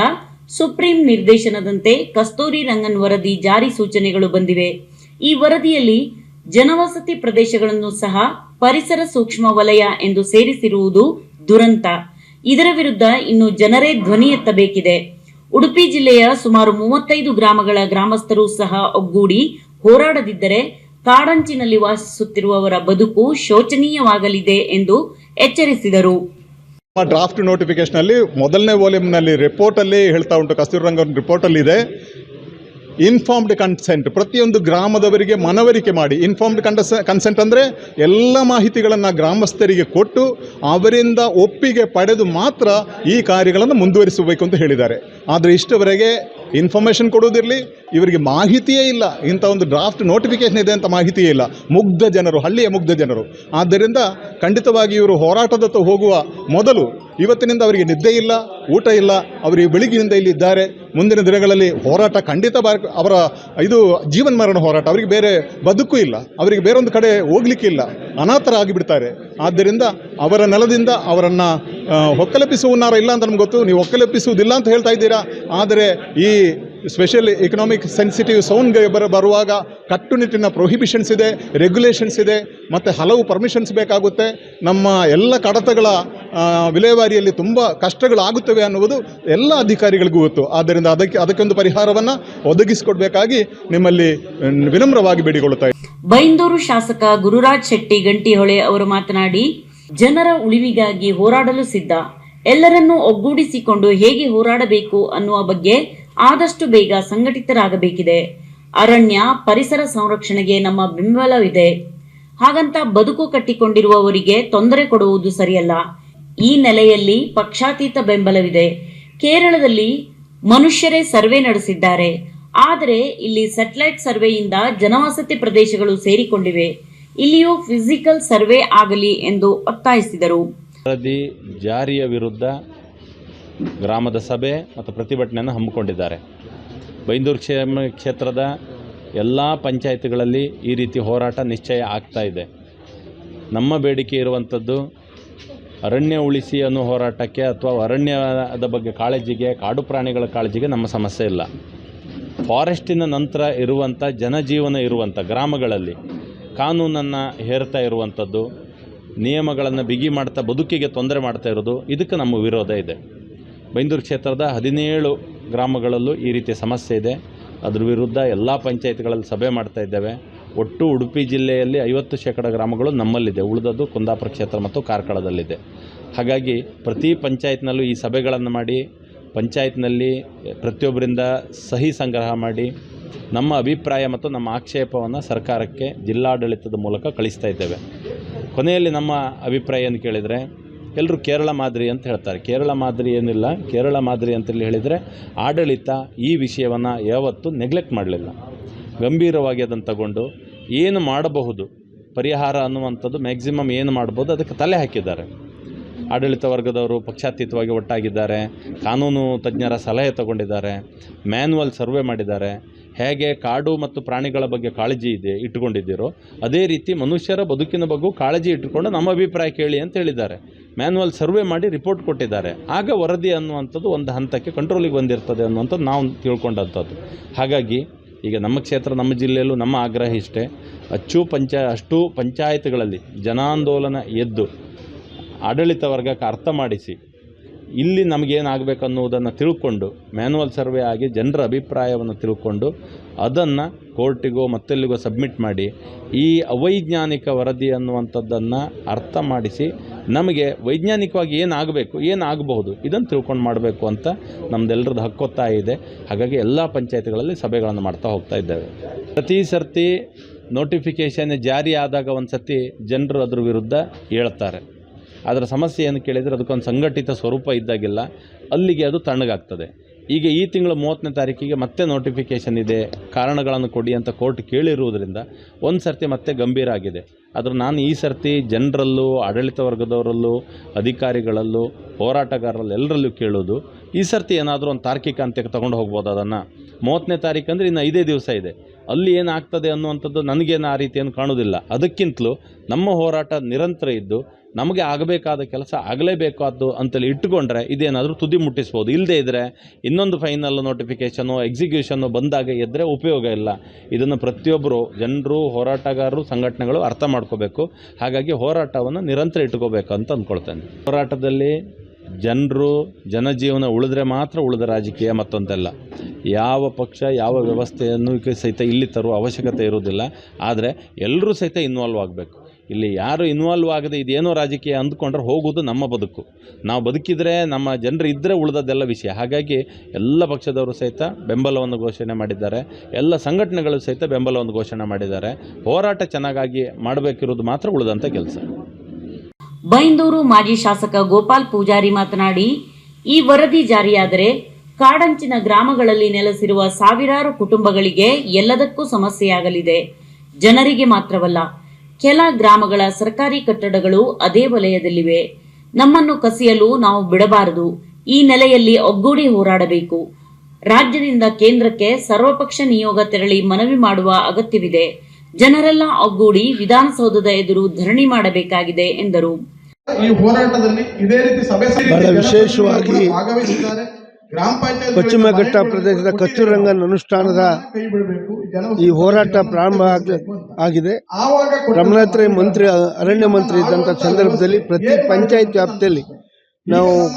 ಸುಪ್ರೀಂ ನಿರ್ದೇಶನದಂತೆ ಕಸ್ತೂರಿ ರಂಗನ್ ವರದಿ ಜಾರಿ ಸೂಚನೆಗಳು ಬಂದಿವೆ. ಈ ವರದಿಯಲ್ಲಿ ಜನವಸತಿ ಪ್ರದೇಶಗಳನ್ನು ಸಹ ಪರಿಸರ ಸೂಕ್ಷ್ಮ ವಲಯ ಎಂದು ಸೇರಿಸಿರುವುದು ದುರಂತ. ಇದರ ವಿರುದ್ಧ ಇನ್ನು ಜನರೇ ಧ್ವನಿ ಎತ್ತಬೇಕಿದೆ. ಉಡುಪಿ ಜಿಲ್ಲೆಯ ಸುಮಾರು ಮೂವತ್ತೈದು ಗ್ರಾಮಗಳ ಗ್ರಾಮಸ್ಥರು ಸಹ ಒಗ್ಗೂಡಿ ಹೋರಾಡದಿದ್ದರೆ ಕಾಡಂಚಿನಲ್ಲಿ ವಾಸಿಸುತ್ತಿರುವವರ ಬದುಕು ಶೋಚನೀಯವಾಗಲಿದೆ ಎಂದು ಎಚ್ಚರಿಸಿದರು. ಡ್ರಾಫ್ಟ್ ನೋಟಿಫಿಕೇಶನಲ್ಲಿ ಮೊದಲನೇ ವಾಲ್ಯೂಮ್ನಲ್ಲಿ ರಿಪೋರ್ಟಲ್ಲಿ ಹೇಳ್ತಾ ಉಂಟು ಕಸ್ತೂರಿ ರಂಗನ್ ರಿಪೋರ್ಟಲ್ಲಿ ಇದೆ. ಇನ್ಫಾರ್ಮ್ಡ್ ಕನ್ಸೆಂಟ್ ಪ್ರತಿಯೊಂದು ಗ್ರಾಮದವರಿಗೆ ಮನವರಿಕೆ ಮಾಡಿ. ಇನ್ಫಾರ್ಮ್ಡ್ ಕನ್ಸ ಕನ್ಸೆಂಟ್ ಅಂದರೆ ಎಲ್ಲ ಮಾಹಿತಿಗಳನ್ನು ಗ್ರಾಮಸ್ಥರಿಗೆ ಕೊಟ್ಟು ಅವರಿಂದ ಒಪ್ಪಿಗೆ ಪಡೆದು ಮಾತ್ರ ಈ ಕಾರ್ಯಗಳನ್ನು ಮುಂದುವರಿಸಬೇಕು ಅಂತ ಹೇಳಿದ್ದಾರೆ. ಆದರೆ ಇಷ್ಟವರೆಗೆ ಇನ್ಫಾರ್ಮೇಷನ್ ಕೊಡುವುದಿರಲಿ, ಇವರಿಗೆ ಮಾಹಿತಿಯೇ ಇಲ್ಲ. ಇಂಥ ಒಂದು ಡ್ರಾಫ್ಟ್ ನೋಟಿಫಿಕೇಶನ್ ಇದೆ ಅಂತ ಮಾಹಿತಿಯೇ ಇಲ್ಲ. ಮುಗ್ಧ ಜನರು, ಹಳ್ಳಿಯ ಮುಗ್ಧ ಜನರು. ಆದ್ದರಿಂದ ಖಂಡಿತವಾಗಿ ಇವರು ಹೋರಾಟದತ್ತ ಹೋಗುವ ಮೊದಲು ಇವತ್ತಿನಿಂದ ಅವರಿಗೆ ನಿದ್ದೆ ಇಲ್ಲ, ಊಟ ಇಲ್ಲ ಅವರಿಗೆ ಬೆಳಿಗ್ಗಿನಿಂದ ಇಲ್ಲಿ ಇದ್ದಾರೆ. ಮುಂದಿನ ದಿನಗಳಲ್ಲಿ ಹೋರಾಟ ಖಂಡಿತ ಬಾರ್ ಅವರ ಇದು ಜೀವನ ಮರಣ ಹೋರಾಟ. ಅವರಿಗೆ ಬೇರೆ ಬದುಕು ಇಲ್ಲ. ಅವರಿಗೆ ಬೇರೊಂದು ಕಡೆ ಹೋಗ್ಲಿಕ್ಕಿಲ್ಲ ಅನಾಥರಾಗಿ ಬಿಡ್ತಾರೆ ಆದ್ದರಿಂದ ಅವರ ನೆಲದಿಂದ ಅವರನ್ನು ಒಕ್ಕಲೆಪ್ಪಿಸುವನಾರ ಇಲ್ಲ ಅಂತ ನಮ್ಗೆ ಗೊತ್ತು. ನೀವು ಒಕ್ಕಲೆಪ್ಪಿಸುವುದಿಲ್ಲ ಅಂತ ಹೇಳ್ತಾ ಇದ್ದೀರಾ. ಆದರೆ ಈ ಸ್ಪೆಷಲ್ ಎಕನಾಮಿಕ್ ಸೆನ್ಸಿಟಿವ್ ಸೌನ್ಗೆ ಬರ, ಬರುವಾಗ ಕಟ್ಟುನಿಟ್ಟಿನ ಪ್ರೊಹಿಬಿಷನ್ಸ್ ಇದೆ ರೆಗ್ಯುಲೇಷನ್ಸ್ ಇದೆ, ಮತ್ತು ಹಲವು ಪರ್ಮಿಷನ್ಸ್ ಬೇಕಾಗುತ್ತೆ. ನಮ್ಮ ಎಲ್ಲ ಕಡತಗಳ ವಿಲೇವಾರಿಯಲ್ಲಿ ತುಂಬ ಕಷ್ಟಗಳಾಗುತ್ತವೆ ಅನ್ನುವುದು ಎಲ್ಲ ಅಧಿಕಾರಿಗಳಿಗೂ ಗೊತ್ತು. ಆದ್ದರಿಂದ ಅದಕ್ಕೆ, ಅದಕ್ಕೊಂದು ಪರಿಹಾರವನ್ನು ಒದಗಿಸಿಕೊಡ್ಬೇಕಾಗಿ ನಿಮ್ಮಲ್ಲಿ ವಿನಮ್ರವಾಗಿ ಬೇಡಿಕೊಳ್ಳುತ್ತಾ. ಬೈಂದೂರು ಶಾಸಕ ಗುರುರಾಜ್ ಶೆಟ್ಟಿ ಗಂಟಿಹೊಳೆ ಅವರು ಮಾತನಾಡಿ ಜನರ ಉಳಿವಿಗಾಗಿ ಹೋರಾಡಲು ಸಿದ್ಧ. ಎಲ್ಲರನ್ನೂ ಒಗ್ಗೂಡಿಸಿಕೊಂಡು ಹೇಗೆ ಹೋರಾಡಬೇಕು ಅನ್ನುವ ಬಗ್ಗೆ ಆದಷ್ಟು ಬೇಗ ಸಂಘಟಿತರಾಗಬೇಕಿದೆ. ಅರಣ್ಯ, ಪರಿಸರ ಸಂರಕ್ಷಣೆಗೆ ನಮ್ಮ ಬೆಂಬಲವಿದೆ. ಹಾಗಂತ ಬದುಕು ಕಟ್ಟಿಕೊಂಡಿರುವವರಿಗೆ ತೊಂದರೆ ಕೊಡುವುದು ಸರಿಯಲ್ಲ. ಈ ನೆಲೆಯಲ್ಲಿ ಪಕ್ಷಾತೀತ ಬೆಂಬಲವಿದೆ. ಕೇರಳದಲ್ಲಿ ಮನುಷ್ಯರೇ ಸರ್ವೆ ನಡೆಸಿದ್ದಾರೆ. ಆದರೆ ಇಲ್ಲಿ ಸ್ಯಾಟಲೈಟ್ ಸರ್ವೆಯಿಂದ ಜನವಸತಿ ಪ್ರದೇಶಗಳು ಸೇರಿಕೊಂಡಿವೆ. ಇಲ್ಲಿಯೂ ಫಿಸಿಕಲ್ ಸರ್ವೆ ಆಗಲಿ ಎಂದು ಒತ್ತಾಯಿಸಿದರು. ವರದಿ ಜಾರಿಯ ವಿರುದ್ಧ ಗ್ರಾಮದ ಸಭೆ ಮತ್ತು ಪ್ರತಿಭಟನೆಯನ್ನು ಹಮ್ಮಿಕೊಂಡಿದ್ದಾರೆ. ಬೈಂದೂರು ಕ್ಷೇಮ ಕ್ಷೇತ್ರದ ಎಲ್ಲ ಪಂಚಾಯತ್ಗಳಲ್ಲಿ ಈ ರೀತಿ ಹೋರಾಟ ನಿಶ್ಚಯ ಆಗ್ತಾ ಇದೆ. ನಮ್ಮ ಬೇಡಿಕೆ ಇರುವಂಥದ್ದು ಅರಣ್ಯ ಉಳಿಸಿ ಅನ್ನೋ ಹೋರಾಟಕ್ಕೆ ಅಥವಾ ಅರಣ್ಯದ ಬಗ್ಗೆ ಕಾಳಜಿಗೆ, ಕಾಡು ಪ್ರಾಣಿಗಳ ಕಾಳಜಿಗೆ ನಮ್ಮ ಸಮಸ್ಯೆ ಇಲ್ಲ. ಫಾರೆಸ್ಟಿನ ನಂತರ ಇರುವಂಥ ಜನಜೀವನ ಇರುವಂಥ ಗ್ರಾಮಗಳಲ್ಲಿ ಕಾನೂನನ್ನು ಹೇರ್ತಾ ಇರುವಂಥದ್ದು, ನಿಯಮಗಳನ್ನು ಬಿಗಿ ಮಾಡ್ತಾ ಬದುಕಿಗೆ ತೊಂದರೆ ಮಾಡ್ತಾ ಇರೋದು, ಇದಕ್ಕೆ ನಮ್ಮ ವಿರೋಧ ಇದೆ. ಬೈಂದೂರು ಕ್ಷೇತ್ರದ ಹದಿನೇಳು ಗ್ರಾಮಗಳಲ್ಲೂ ಈ ರೀತಿಯ ಸಮಸ್ಯೆ ಇದೆ. ಅದ್ರ ವಿರುದ್ಧ ಎಲ್ಲ ಪಂಚಾಯತ್ಗಳಲ್ಲಿ ಸಭೆ ಮಾಡ್ತಾ ಇದ್ದೇವೆ. ಒಟ್ಟು ಉಡುಪಿ ಜಿಲ್ಲೆಯಲ್ಲಿ ಐವತ್ತು ಶೇಕಡ ಗ್ರಾಮಗಳು ನಮ್ಮಲ್ಲಿದೆ. ಉಳಿದದ್ದು ಕುಂದಾಪುರ ಕ್ಷೇತ್ರ ಮತ್ತು ಕಾರ್ಕಳದಲ್ಲಿದೆ. ಹಾಗಾಗಿ ಪ್ರತಿ ಪಂಚಾಯತ್ನಲ್ಲೂ ಈ ಸಭೆಗಳನ್ನು ಮಾಡಿ, ಪಂಚಾಯತ್ನಲ್ಲಿ ಪ್ರತಿಯೊಬ್ಬರಿಂದ ಸಹಿ ಸಂಗ್ರಹ ಮಾಡಿ ನಮ್ಮ ಅಭಿಪ್ರಾಯ ಮತ್ತು ನಮ್ಮ ಆಕ್ಷೇಪವನ್ನು ಸರ್ಕಾರಕ್ಕೆ ಜಿಲ್ಲಾಡಳಿತದ ಮೂಲಕ ಕಳಿಸ್ತಾ ಇದ್ದೇವೆ. ಕೊನೆಯಲ್ಲಿ ನಮ್ಮ ಅಭಿಪ್ರಾಯ ಏನು ಕೇಳಿದರೆ ಎಲ್ಲರೂ ಕೇರಳ ಮಾದರಿ ಅಂತ ಹೇಳ್ತಾರೆ. ಕೇರಳ ಮಾದರಿ ಏನಿಲ್ಲ, ಕೇರಳ ಮಾದರಿ ಅಂತೇಳಿ ಹೇಳಿದರೆ ಆಡಳಿತ ಈ ವಿಷಯವನ್ನು ಯಾವತ್ತೂ ನೆಗ್ಲೆಕ್ಟ್ ಮಾಡಲಿಲ್ಲ. ಗಂಭೀರವಾಗಿ ಅದನ್ನು ತಗೊಂಡು ಏನು ಮಾಡಬಹುದು, ಪರಿಹಾರ ಅನ್ನುವಂಥದ್ದು ಮ್ಯಾಕ್ಸಿಮಮ್ ಏನು ಮಾಡ್ಬೋದು ಅದಕ್ಕೆ ತಲೆ ಹಾಕಿದ್ದಾರೆ. ಆಡಳಿತ ವರ್ಗದವರು ಪಕ್ಷಾತೀತವಾಗಿ ಒಟ್ಟಾಗಿದ್ದಾರೆ, ಕಾನೂನು ತಜ್ಞರ ಸಲಹೆ ತಗೊಂಡಿದ್ದಾರೆ, ಮ್ಯಾನ್ಯುವಲ್ ಸರ್ವೆ ಮಾಡಿದ್ದಾರೆ. ಹೇಗೆ ಕಾಡು ಮತ್ತು ಪ್ರಾಣಿಗಳ ಬಗ್ಗೆ ಕಾಳಜಿ ಇದೆ ಇಟ್ಕೊಂಡಿದ್ದೀರೋ ಅದೇ ರೀತಿ ಮನುಷ್ಯರ ಬದುಕಿನ ಬಗ್ಗೆ ಕಾಳಜಿ ಇಟ್ಟುಕೊಂಡು ನಮ್ಮ ಅಭಿಪ್ರಾಯ ಕೇಳಿ ಅಂತ ಹೇಳಿದ್ದಾರೆ. ಮ್ಯಾನ್ಯುವಲ್ ಸರ್ವೆ ಮಾಡಿ ರಿಪೋರ್ಟ್ ಕೊಟ್ಟಿದ್ದಾರೆ. ಆಗ ವರದಿ ಅನ್ನುವಂಥದ್ದು ಒಂದು ಹಂತಕ್ಕೆ ಕಂಟ್ರೋಲಿಗೆ ಬಂದಿರ್ತದೆ ಅನ್ನುವಂಥದ್ದು ನಾವು ತಿಳ್ಕೊಂಡಂಥದ್ದು. ಹಾಗಾಗಿ ಈಗ ನಮ್ಮ ಕ್ಷೇತ್ರ, ನಮ್ಮ ಜಿಲ್ಲೆಯಲ್ಲೂ ನಮ್ಮ ಆಗ್ರಹ ಇಷ್ಟೇ. ಅಚ್ಚು ಪಂಚ, ಅಷ್ಟು ಪಂಚಾಯತ್ಗಳಲ್ಲಿ ಜನಾಂದೋಲನ ಎದ್ದು ಆಡಳಿತ ವರ್ಗಕ್ಕೆ ಅರ್ಥ ಮಾಡಿಸಿ. ಇಲ್ಲಿ ನಮಗೇನಾಗಬೇಕು ಅನ್ನುವುದನ್ನು ತಿಳ್ಕೊಂಡು ಮ್ಯಾನುವಲ್ ಸರ್ವೆ ಆಗಿ ಜನರ ಅಭಿಪ್ರಾಯವನ್ನು ತಿಳ್ಕೊಂಡು, ಅದನ್ನು ಕೋರ್ಟಿಗೋ ಮತ್ತೆಲ್ಲಿಗೋ ಸಬ್ಮಿಟ್ ಮಾಡಿ, ಈ ಅವೈಜ್ಞಾನಿಕ ವರದಿ ಅನ್ನುವಂಥದ್ದನ್ನು ಅರ್ಥ ಮಾಡಿಸಿ, ನಮಗೆ ವೈಜ್ಞಾನಿಕವಾಗಿ ಏನಾಗಬೇಕು, ಏನಾಗಬಹುದು, ಇದನ್ನು ತಿಳ್ಕೊಂಡು ಮಾಡಬೇಕು ಅಂತ ನಮ್ಮದೆಲ್ಲರದ್ದು ಹಕ್ಕೊತ್ತಾಯ ಇದೆ. ಹಾಗಾಗಿ ಎಲ್ಲ ಪಂಚಾಯತ್ಗಳಲ್ಲಿ ಸಭೆಗಳನ್ನು ಮಾಡ್ತಾ ಹೋಗ್ತಾ ಇದ್ದೇವೆ. ಪ್ರತಿ ಸರ್ತಿ ನೋಟಿಫಿಕೇಷನ್ ಜಾರಿ ಆದಾಗ ಒಂದು ಸತಿ ಜನರು ಅದ್ರ ವಿರುದ್ಧ ಹೇಳ್ತಾರೆ ಅದರ ಸಮಸ್ಯೆ ಏನು ಕೇಳಿದರೆ ಅದಕ್ಕೊಂದು ಸಂಘಟಿತ ಸ್ವರೂಪ ಇದ್ದಾಗಿಲ್ಲ ಅಲ್ಲಿಗೆ ಅದು ತಣ್ಣಗಾಗ್ತದೆ. ಈಗ ಈ ತಿಂಗಳ ಮೂವತ್ತನೇ ತಾರೀಕಿಗೆ ಮತ್ತೆ ನೋಟಿಫಿಕೇಷನ್ ಇದೆ, ಕಾರಣಗಳನ್ನು ಕೊಡಿ ಅಂತ ಕೋರ್ಟ್ ಕೇಳಿರುವುದರಿಂದ ಒಂದು ಸರ್ತಿ ಮತ್ತೆ ಗಂಭೀರ ಆಗಿದೆ. ಆದರೂ ನಾನು ಈ ಸರ್ತಿ ಜನರಲ್ಲೂ, ಆಡಳಿತ ವರ್ಗದವರಲ್ಲೂ, ಅಧಿಕಾರಿಗಳಲ್ಲೂ, ಹೋರಾಟಗಾರರಲ್ಲಿ ಎಲ್ಲರಲ್ಲೂ ಕೇಳೋದು, ಈ ಸರ್ತಿ ಏನಾದರೂ ಒಂದು ತಾರ್ಕಿಕ ಅಂತ್ಯಕ್ಕೆ ತೊಗೊಂಡು ಹೋಗ್ಬೋದು ಅದನ್ನು. ಮೂವತ್ತನೇ ತಾರೀಕು ಅಂದರೆ ಇನ್ನು ಐದೇ ದಿವಸ ಇದೆ. ಅಲ್ಲಿ ಏನಾಗ್ತದೆ ಅನ್ನುವಂಥದ್ದು ನನಗೇನು ಆ ರೀತಿಯನ್ನು ಕಾಣೋದಿಲ್ಲ ಅದಕ್ಕಿಂತಲೂ ನಮ್ಮ ಹೋರಾಟ ನಿರಂತರ ಇದ್ದು, ನಮಗೆ ಆಗಬೇಕಾದ ಕೆಲಸ ಆಗಲೇಬೇಕಾದ್ದು ಅಂತೇಳಿ ಇಟ್ಟುಕೊಂಡ್ರೆ ಇದೇನಾದರೂ ತುದಿ ಮುಟ್ಟಿಸ್ಬೋದು. ಇಲ್ಲದೇ ಇದ್ದರೆ ಇನ್ನೊಂದು ಫೈನಲ್ ನೋಟಿಫಿಕೇಷನು ಎಕ್ಸಿಕ್ಯೂಷನ್ನು ಬಂದಾಗ ಎದ್ದರೆ ಉಪಯೋಗ ಇಲ್ಲ. ಇದನ್ನು ಪ್ರತಿಯೊಬ್ಬರು ಜನರು, ಹೋರಾಟಗಾರರು, ಸಂಘಟನೆಗಳು ಅರ್ಥ ಮಾಡ್ಕೋಬೇಕು. ಹಾಗಾಗಿ ಹೋರಾಟವನ್ನು ನಿರಂತರ ಇಟ್ಕೋಬೇಕು ಅಂತ ಅಂದ್ಕೊಳ್ತೇನೆ. ಹೋರಾಟದಲ್ಲಿ ಜನರು ಜನಜೀವನ ಉಳಿದ್ರೆ ಮಾತ್ರ ಉಳಿದ ರಾಜಕೀಯ ಮತ್ತೊಂದಲ್ಲ. ಯಾವ ಪಕ್ಷ, ಯಾವ ವ್ಯವಸ್ಥೆಯನ್ನು ಸಹಿತ ಇಲ್ಲಿ ತರುವ ಅವಶ್ಯಕತೆ ಇರುವುದಿಲ್ಲ. ಆದರೆ ಎಲ್ಲರೂ ಸಹಿತ ಇನ್ವಾಲ್ವ್ ಆಗಬೇಕು. ಇಲ್ಲಿ ಯಾರು ಇನ್ವಾಲ್ವ್ ಆಗದೆ ಇದೇನೋ ರಾಜಕೀಯ ಅಂದ್ಕೊಂಡ್ರೆ ಹೋಗೋದು ನಮ್ಮ ಬದುಕು. ನಾವು ಬದುಕಿದರೆ ನಮ್ಮ ಜನರು ಇದ್ದರೆ ಉಳಿದದ್ದೆಲ್ಲ ವಿಷಯ. ಹಾಗಾಗಿ ಎಲ್ಲ ಪಕ್ಷದವರು ಸಹಿತ ಬೆಂಬಲವನ್ನು ಘೋಷಣೆ ಮಾಡಿದ್ದಾರೆ. ಎಲ್ಲ ಸಂಘಟನೆಗಳು ಸಹಿತ ಬೆಂಬಲವನ್ನು ಘೋಷಣೆ ಮಾಡಿದ್ದಾರೆ. ಹೋರಾಟ ಚೆನ್ನಾಗಾಗಿ ಮಾಡಬೇಕಿರೋದು ಮಾತ್ರ ಉಳಿದಂಥ ಕೆಲಸ. ಬೈಂದೂರು ಮಾಜಿ ಶಾಸಕ ಗೋಪಾಲ್ ಪೂಜಾರಿ ಮಾತನಾಡಿ, ಈ ವರದಿ ಜಾರಿಯಾದರೆ ಕಾಡಂಚಿನ ಗ್ರಾಮಗಳಲ್ಲಿ ನೆಲೆಸಿರುವ ಸಾವಿರಾರು ಕುಟುಂಬಗಳಿಗೆ ಎಲ್ಲದಕ್ಕೂ ಸಮಸ್ಯೆಯಾಗಲಿದೆ. ಜನರಿಗೆ ಮಾತ್ರವಲ್ಲ, ಕೆಲ ಗ್ರಾಮಗಳ ಸರ್ಕಾರಿ ಕಟ್ಟಡಗಳು ಅದೇ ವಲಯದಲ್ಲಿವೆ. ನಮ್ಮನ್ನು ಕಸಿಯಲು ನಾವು ಬಿಡಬಾರದು. ಈ ನೆಲೆಯಲ್ಲಿ ಒಗ್ಗೂಡಿ ಹೋರಾಡಬೇಕು. ರಾಜ್ಯದಿಂದ ಕೇಂದ್ರಕ್ಕೆ ಸರ್ವಪಕ್ಷ ನಿಯೋಗ ತೆರಳಿ ಮನವಿ ಮಾಡುವ ಅಗತ್ಯವಿದೆ. ಜನರೆಲ್ಲ ಒಗ್ಗೂಡಿ ವಿಧಾನಸೌಧದ ಎದುರು ಧರಣಿ ಮಾಡಬೇಕಾಗಿದೆ ಎಂದರು. ಈ ಹೋರಾಟದಲ್ಲಿ ಇದೇ ರೀತಿ ಸಭೆ ವಿಶೇಷವಾಗಿ ಭಾಗವಹಿಸಿದ್ದಾರೆ. ಗ್ರಾಮ ಪಂಚಾಯತ್ ಪಶ್ಚಿಮ ಘಟ್ಟ ಪ್ರದೇಶದ ಕಚ್ಚುರಂಗನ್ ಅನುಷ್ಠಾನದ ಈ ಹೋರಾಟ ಪ್ರಾರಂಭ ಆಗ- ಆಗಿದೆ. ರಮಣಾತ್ರಿ ಮಂತ್ರಿ ಅರಣ್ಯ ಮಂತ್ರಿ ಇದ್ದಂಥ ಸಂದರ್ಭದಲ್ಲಿ ಪ್ರತಿ ಪಂಚಾಯತ್ ವ್ಯಾಪ್ತಿಯಲ್ಲಿ ನಾವು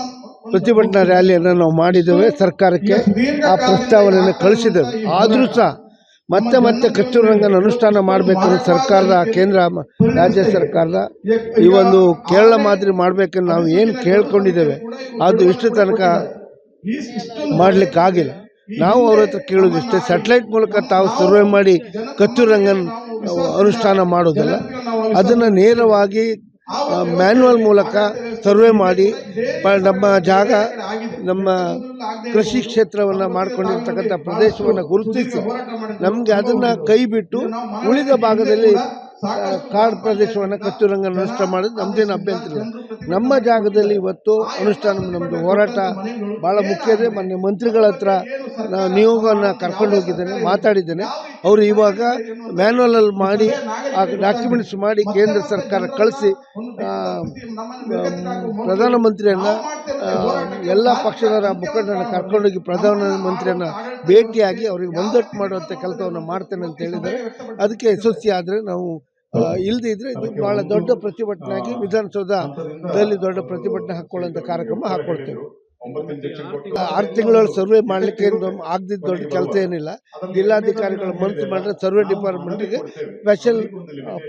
ಪ್ರತಿಭಟನಾ ರ್ಯಾಲಿಯನ್ನು ನಾವು ಮಾಡಿದ್ದೇವೆ. ಸರ್ಕಾರಕ್ಕೆ ಆ ಪ್ರಸ್ತಾವನೆಯನ್ನು ಕಳಿಸಿದ್ದೇವೆ. ಆದರೂ ಸಹ ಮತ್ತೆ ಮತ್ತೆ ಕಸ್ತೂರಂಗನ್ ಅನುಷ್ಠಾನ ಮಾಡಬೇಕನ್ನೋ ಸರ್ಕಾರದ, ಕೇಂದ್ರ ರಾಜ್ಯ ಸರ್ಕಾರದ ಈ ಒಂದು ಕೇರಳ ಮಾದರಿ ಮಾಡಬೇಕನ್ನು ನಾವು ಏನು ಕೇಳ್ಕೊಂಡಿದ್ದೇವೆ, ಅದು ಇಷ್ಟು ತನಕ ಮಾಡಲಿಕ್ಕಾಗಿಲ್ಲ. ನಾವು ಅವ್ರ ಹತ್ರ ಕೇಳೋದಿಷ್ಟೇ ಸ್ಯಾಟಲೈಟ್ ಮೂಲಕ ತಾವು ಸರ್ವೆ ಮಾಡಿ ಕತ್ತೂರಂಗನ್ ಅನುಷ್ಠಾನ ಮಾಡೋದಲ್ಲ, ಅದನ್ನು ನೇರವಾಗಿ ಮ್ಯಾನ್ಯುವಲ್ ಮೂಲಕ ಸರ್ವೆ ಮಾಡಿ ನಮ್ಮ ಜಾಗ, ನಮ್ಮ ಕೃಷಿ ಕ್ಷೇತ್ರವನ್ನು ಮಾಡಿಕೊಂಡಿರ್ತಕ್ಕಂಥ ಪ್ರದೇಶವನ್ನು ಗುರುತಿಸಿ, ನಮಗೆ ಅದನ್ನು ಕೈ ಬಿಟ್ಟು ಉಳಿದ ಭಾಗದಲ್ಲಿ ಕಾಡು ಪ್ರದೇಶವನ್ನು ಕತ್ತೂರಂಗ ನಷ್ಟ ಮಾಡೋದು ನಮ್ಮದೇನು ಅಭ್ಯಂತರ ಇಲ್ಲ. ನಮ್ಮ ಜಾಗದಲ್ಲಿ ಇವತ್ತು ಅನುಷ್ಠಾನ ನಮ್ಮದು ಹೋರಾಟ ಭಾಳ ಮುಖ್ಯ ಇದೆ. ಮೊನ್ನೆ ಮಂತ್ರಿಗಳ ಹತ್ರ ನಾನು ನಿಯೋಗವನ್ನು ಕರ್ಕೊಂಡು ಹೋಗಿದ್ದೇನೆ ಮಾತಾಡಿದ್ದೇನೆ. ಅವರು ಇವಾಗ ಮ್ಯಾನ್ಯಲಲ್ಲಿ ಮಾಡಿ ಆ ಡಾಕ್ಯುಮೆಂಟ್ಸ್ ಮಾಡಿ ಕೇಂದ್ರ ಸರ್ಕಾರ ಕಳಿಸಿ ಪ್ರಧಾನಮಂತ್ರಿಯನ್ನು ಎಲ್ಲ ಪಕ್ಷದ ಮುಖಂಡರನ್ನು ಕರ್ಕೊಂಡೋಗಿ ಪ್ರಧಾನಮಂತ್ರಿಯನ್ನು ಭೇಟಿಯಾಗಿ ಅವರಿಗೆ ಒಂದಟ್ಟು ಮಾಡುವಂಥ ಕೆಲಸವನ್ನು ಮಾಡ್ತೇನೆ ಅಂತ ಹೇಳಿದ್ದಾರೆ. ಅದಕ್ಕೆ ಯಶಸ್ವಿ ಆದರೆ ನಾವು ಆ, ಇಲ್ಲದೇ ಇದ್ರೆ ಇದು ಬಹಳ ದೊಡ್ಡ ಪ್ರತಿಭಟನೆ ಆಗಿ ವಿಧಾನಸೌಧದಲ್ಲಿ ದೊಡ್ಡ ಪ್ರತಿಭಟನೆ ಹಾಕೊಳ್ಳುವಂತ ಕಾರ್ಯಕ್ರಮ ಹಾಕ್ಕೊಳ್ತೇವೆ ಆರು ತಿಂಗಳ ಸರ್ವೆ ಮಾಡಲಿಕ್ಕೆ ಆಗದಿದ್ದ ದೊಡ್ಡ ಕೆಲಸ ಏನಿಲ್ಲ. ಜಿಲ್ಲಾಧಿಕಾರಿಗಳು ಮನಸ್ಸು ಮಾಡಿದ್ರೆ ಸರ್ವೆ ಡಿಪಾರ್ಟ್ಮೆಂಟಿಗೆ ಸ್ಪೆಷಲ್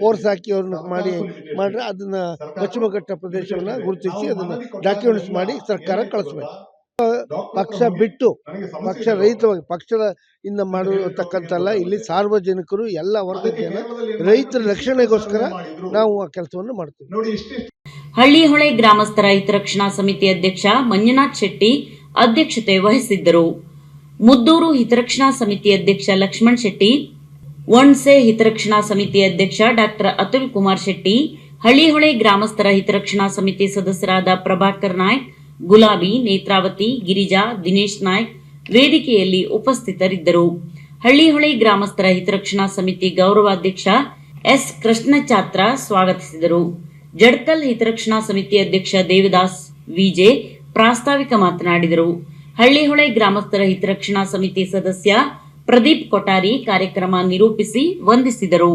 ಫೋರ್ಸ್ ಹಾಕಿ ಅವ್ರನ್ನ ಮಾಡಿ ಮಾಡಿದ್ರೆ ಅದನ್ನು ಪಶ್ಚಿಮ ಘಟ್ಟ ಪ್ರದೇಶವನ್ನು ಗುರುತಿಸಿ ಅದನ್ನು ಡಾಕ್ಯುಮೆಂಟ್ಸ್ ಮಾಡಿ ಸರ್ಕಾರ ಕಳಿಸ್ಬೇಕು. ಪಕ್ಷ ಬಿಟ್ಟು ಪಕ್ಷ ರಹಿತವಾಗಿ ಪಕ್ಷದ ಇಂದ ಮಾಡಿರತಕ್ಕಂಥಲ್ಲ ಇಲ್ಲಿ ಸಾರ್ವಜನಿಕರು ಎಲ್ಲ ವರ್ಗದ ಜನ ರೈತರ ರಕ್ಷಣೆಗೋಸ್ಕರ ನಾವು ಆ ಕೆಲಸವನ್ನು ಮಾಡ್ತೀವಿ. ನೋಡಿ ಇಷ್ಟಿಷ್ಟು ಹಳ್ಳಿಹೊಳೆ ಗ್ರಾಮಸ್ಥರ ಹಿತರಕ್ಷಣಾ ಸಮಿತಿ ಅಧ್ಯಕ್ಷ ಮಂಜುನಾಥ್ ಶೆಟ್ಟಿ ಅಧ್ಯಕ್ಷತೆ ವಹಿಸಿದ್ದರು. ಮುದ್ದೂರು ಹಿತರಕ್ಷಣಾ ಸಮಿತಿ ಅಧ್ಯಕ್ಷ ಲಕ್ಷ್ಮಣ್ ಶೆಟ್ಟಿ ಒಣ್ಸೆ ಹಿತರಕ್ಷಣಾ ಸಮಿತಿ ಅಧ್ಯಕ್ಷ ಡಾಕ್ಟರ್ ಅತುಲ್ ಕುಮಾರ್ ಶೆಟ್ಟಿ ಹಳ್ಳಿಹೊಳೆ ಗ್ರಾಮಸ್ಥರ ಹಿತರಕ್ಷಣಾ ಸಮಿತಿ ಸದಸ್ಯರಾದ ಪ್ರಭಾಕರ್ ನಾಯ್ಕ್ ಗುಲಾಬಿ, ನೇತ್ರಾವತಿ, ಗಿರಿಜಾ, ದಿನೇಶ್ ನಾಯ್ಕ್ ವೇದಿಕೆಯಲ್ಲಿ ಉಪಸ್ಥಿತರಿದ್ದರು. ಹಳ್ಳಿಹೊಳೆ ಗ್ರಾಮಸ್ಥರ ಹಿತರಕ್ಷಣಾ ಸಮಿತಿ ಗೌರವಾಧ್ಯಕ್ಷ ಎಸ್. ಕೃಷ್ಣಚಾತ್ರ ಸ್ವಾಗತಿಸಿದರು. ಜಡ್ಕಲ್ ಹಿತರಕ್ಷಣಾ ಸಮಿತಿ ಅಧ್ಯಕ್ಷ ದೇವದಾಸ್ ವಿಜೆ ಪ್ರಾಸ್ತಾವಿಕ ಮಾತನಾಡಿದರು. ಹಳ್ಳಿಹೊಳೆ ಗ್ರಾಮಸ್ಥರ ಹಿತರಕ್ಷಣಾ ಸಮಿತಿ ಸದಸ್ಯ ಪ್ರದೀಪ್ ಕೊಠಾರಿ ಕಾರ್ಯಕ್ರಮ ನಿರೂಪಿಸಿ ವಂದಿಸಿದರು.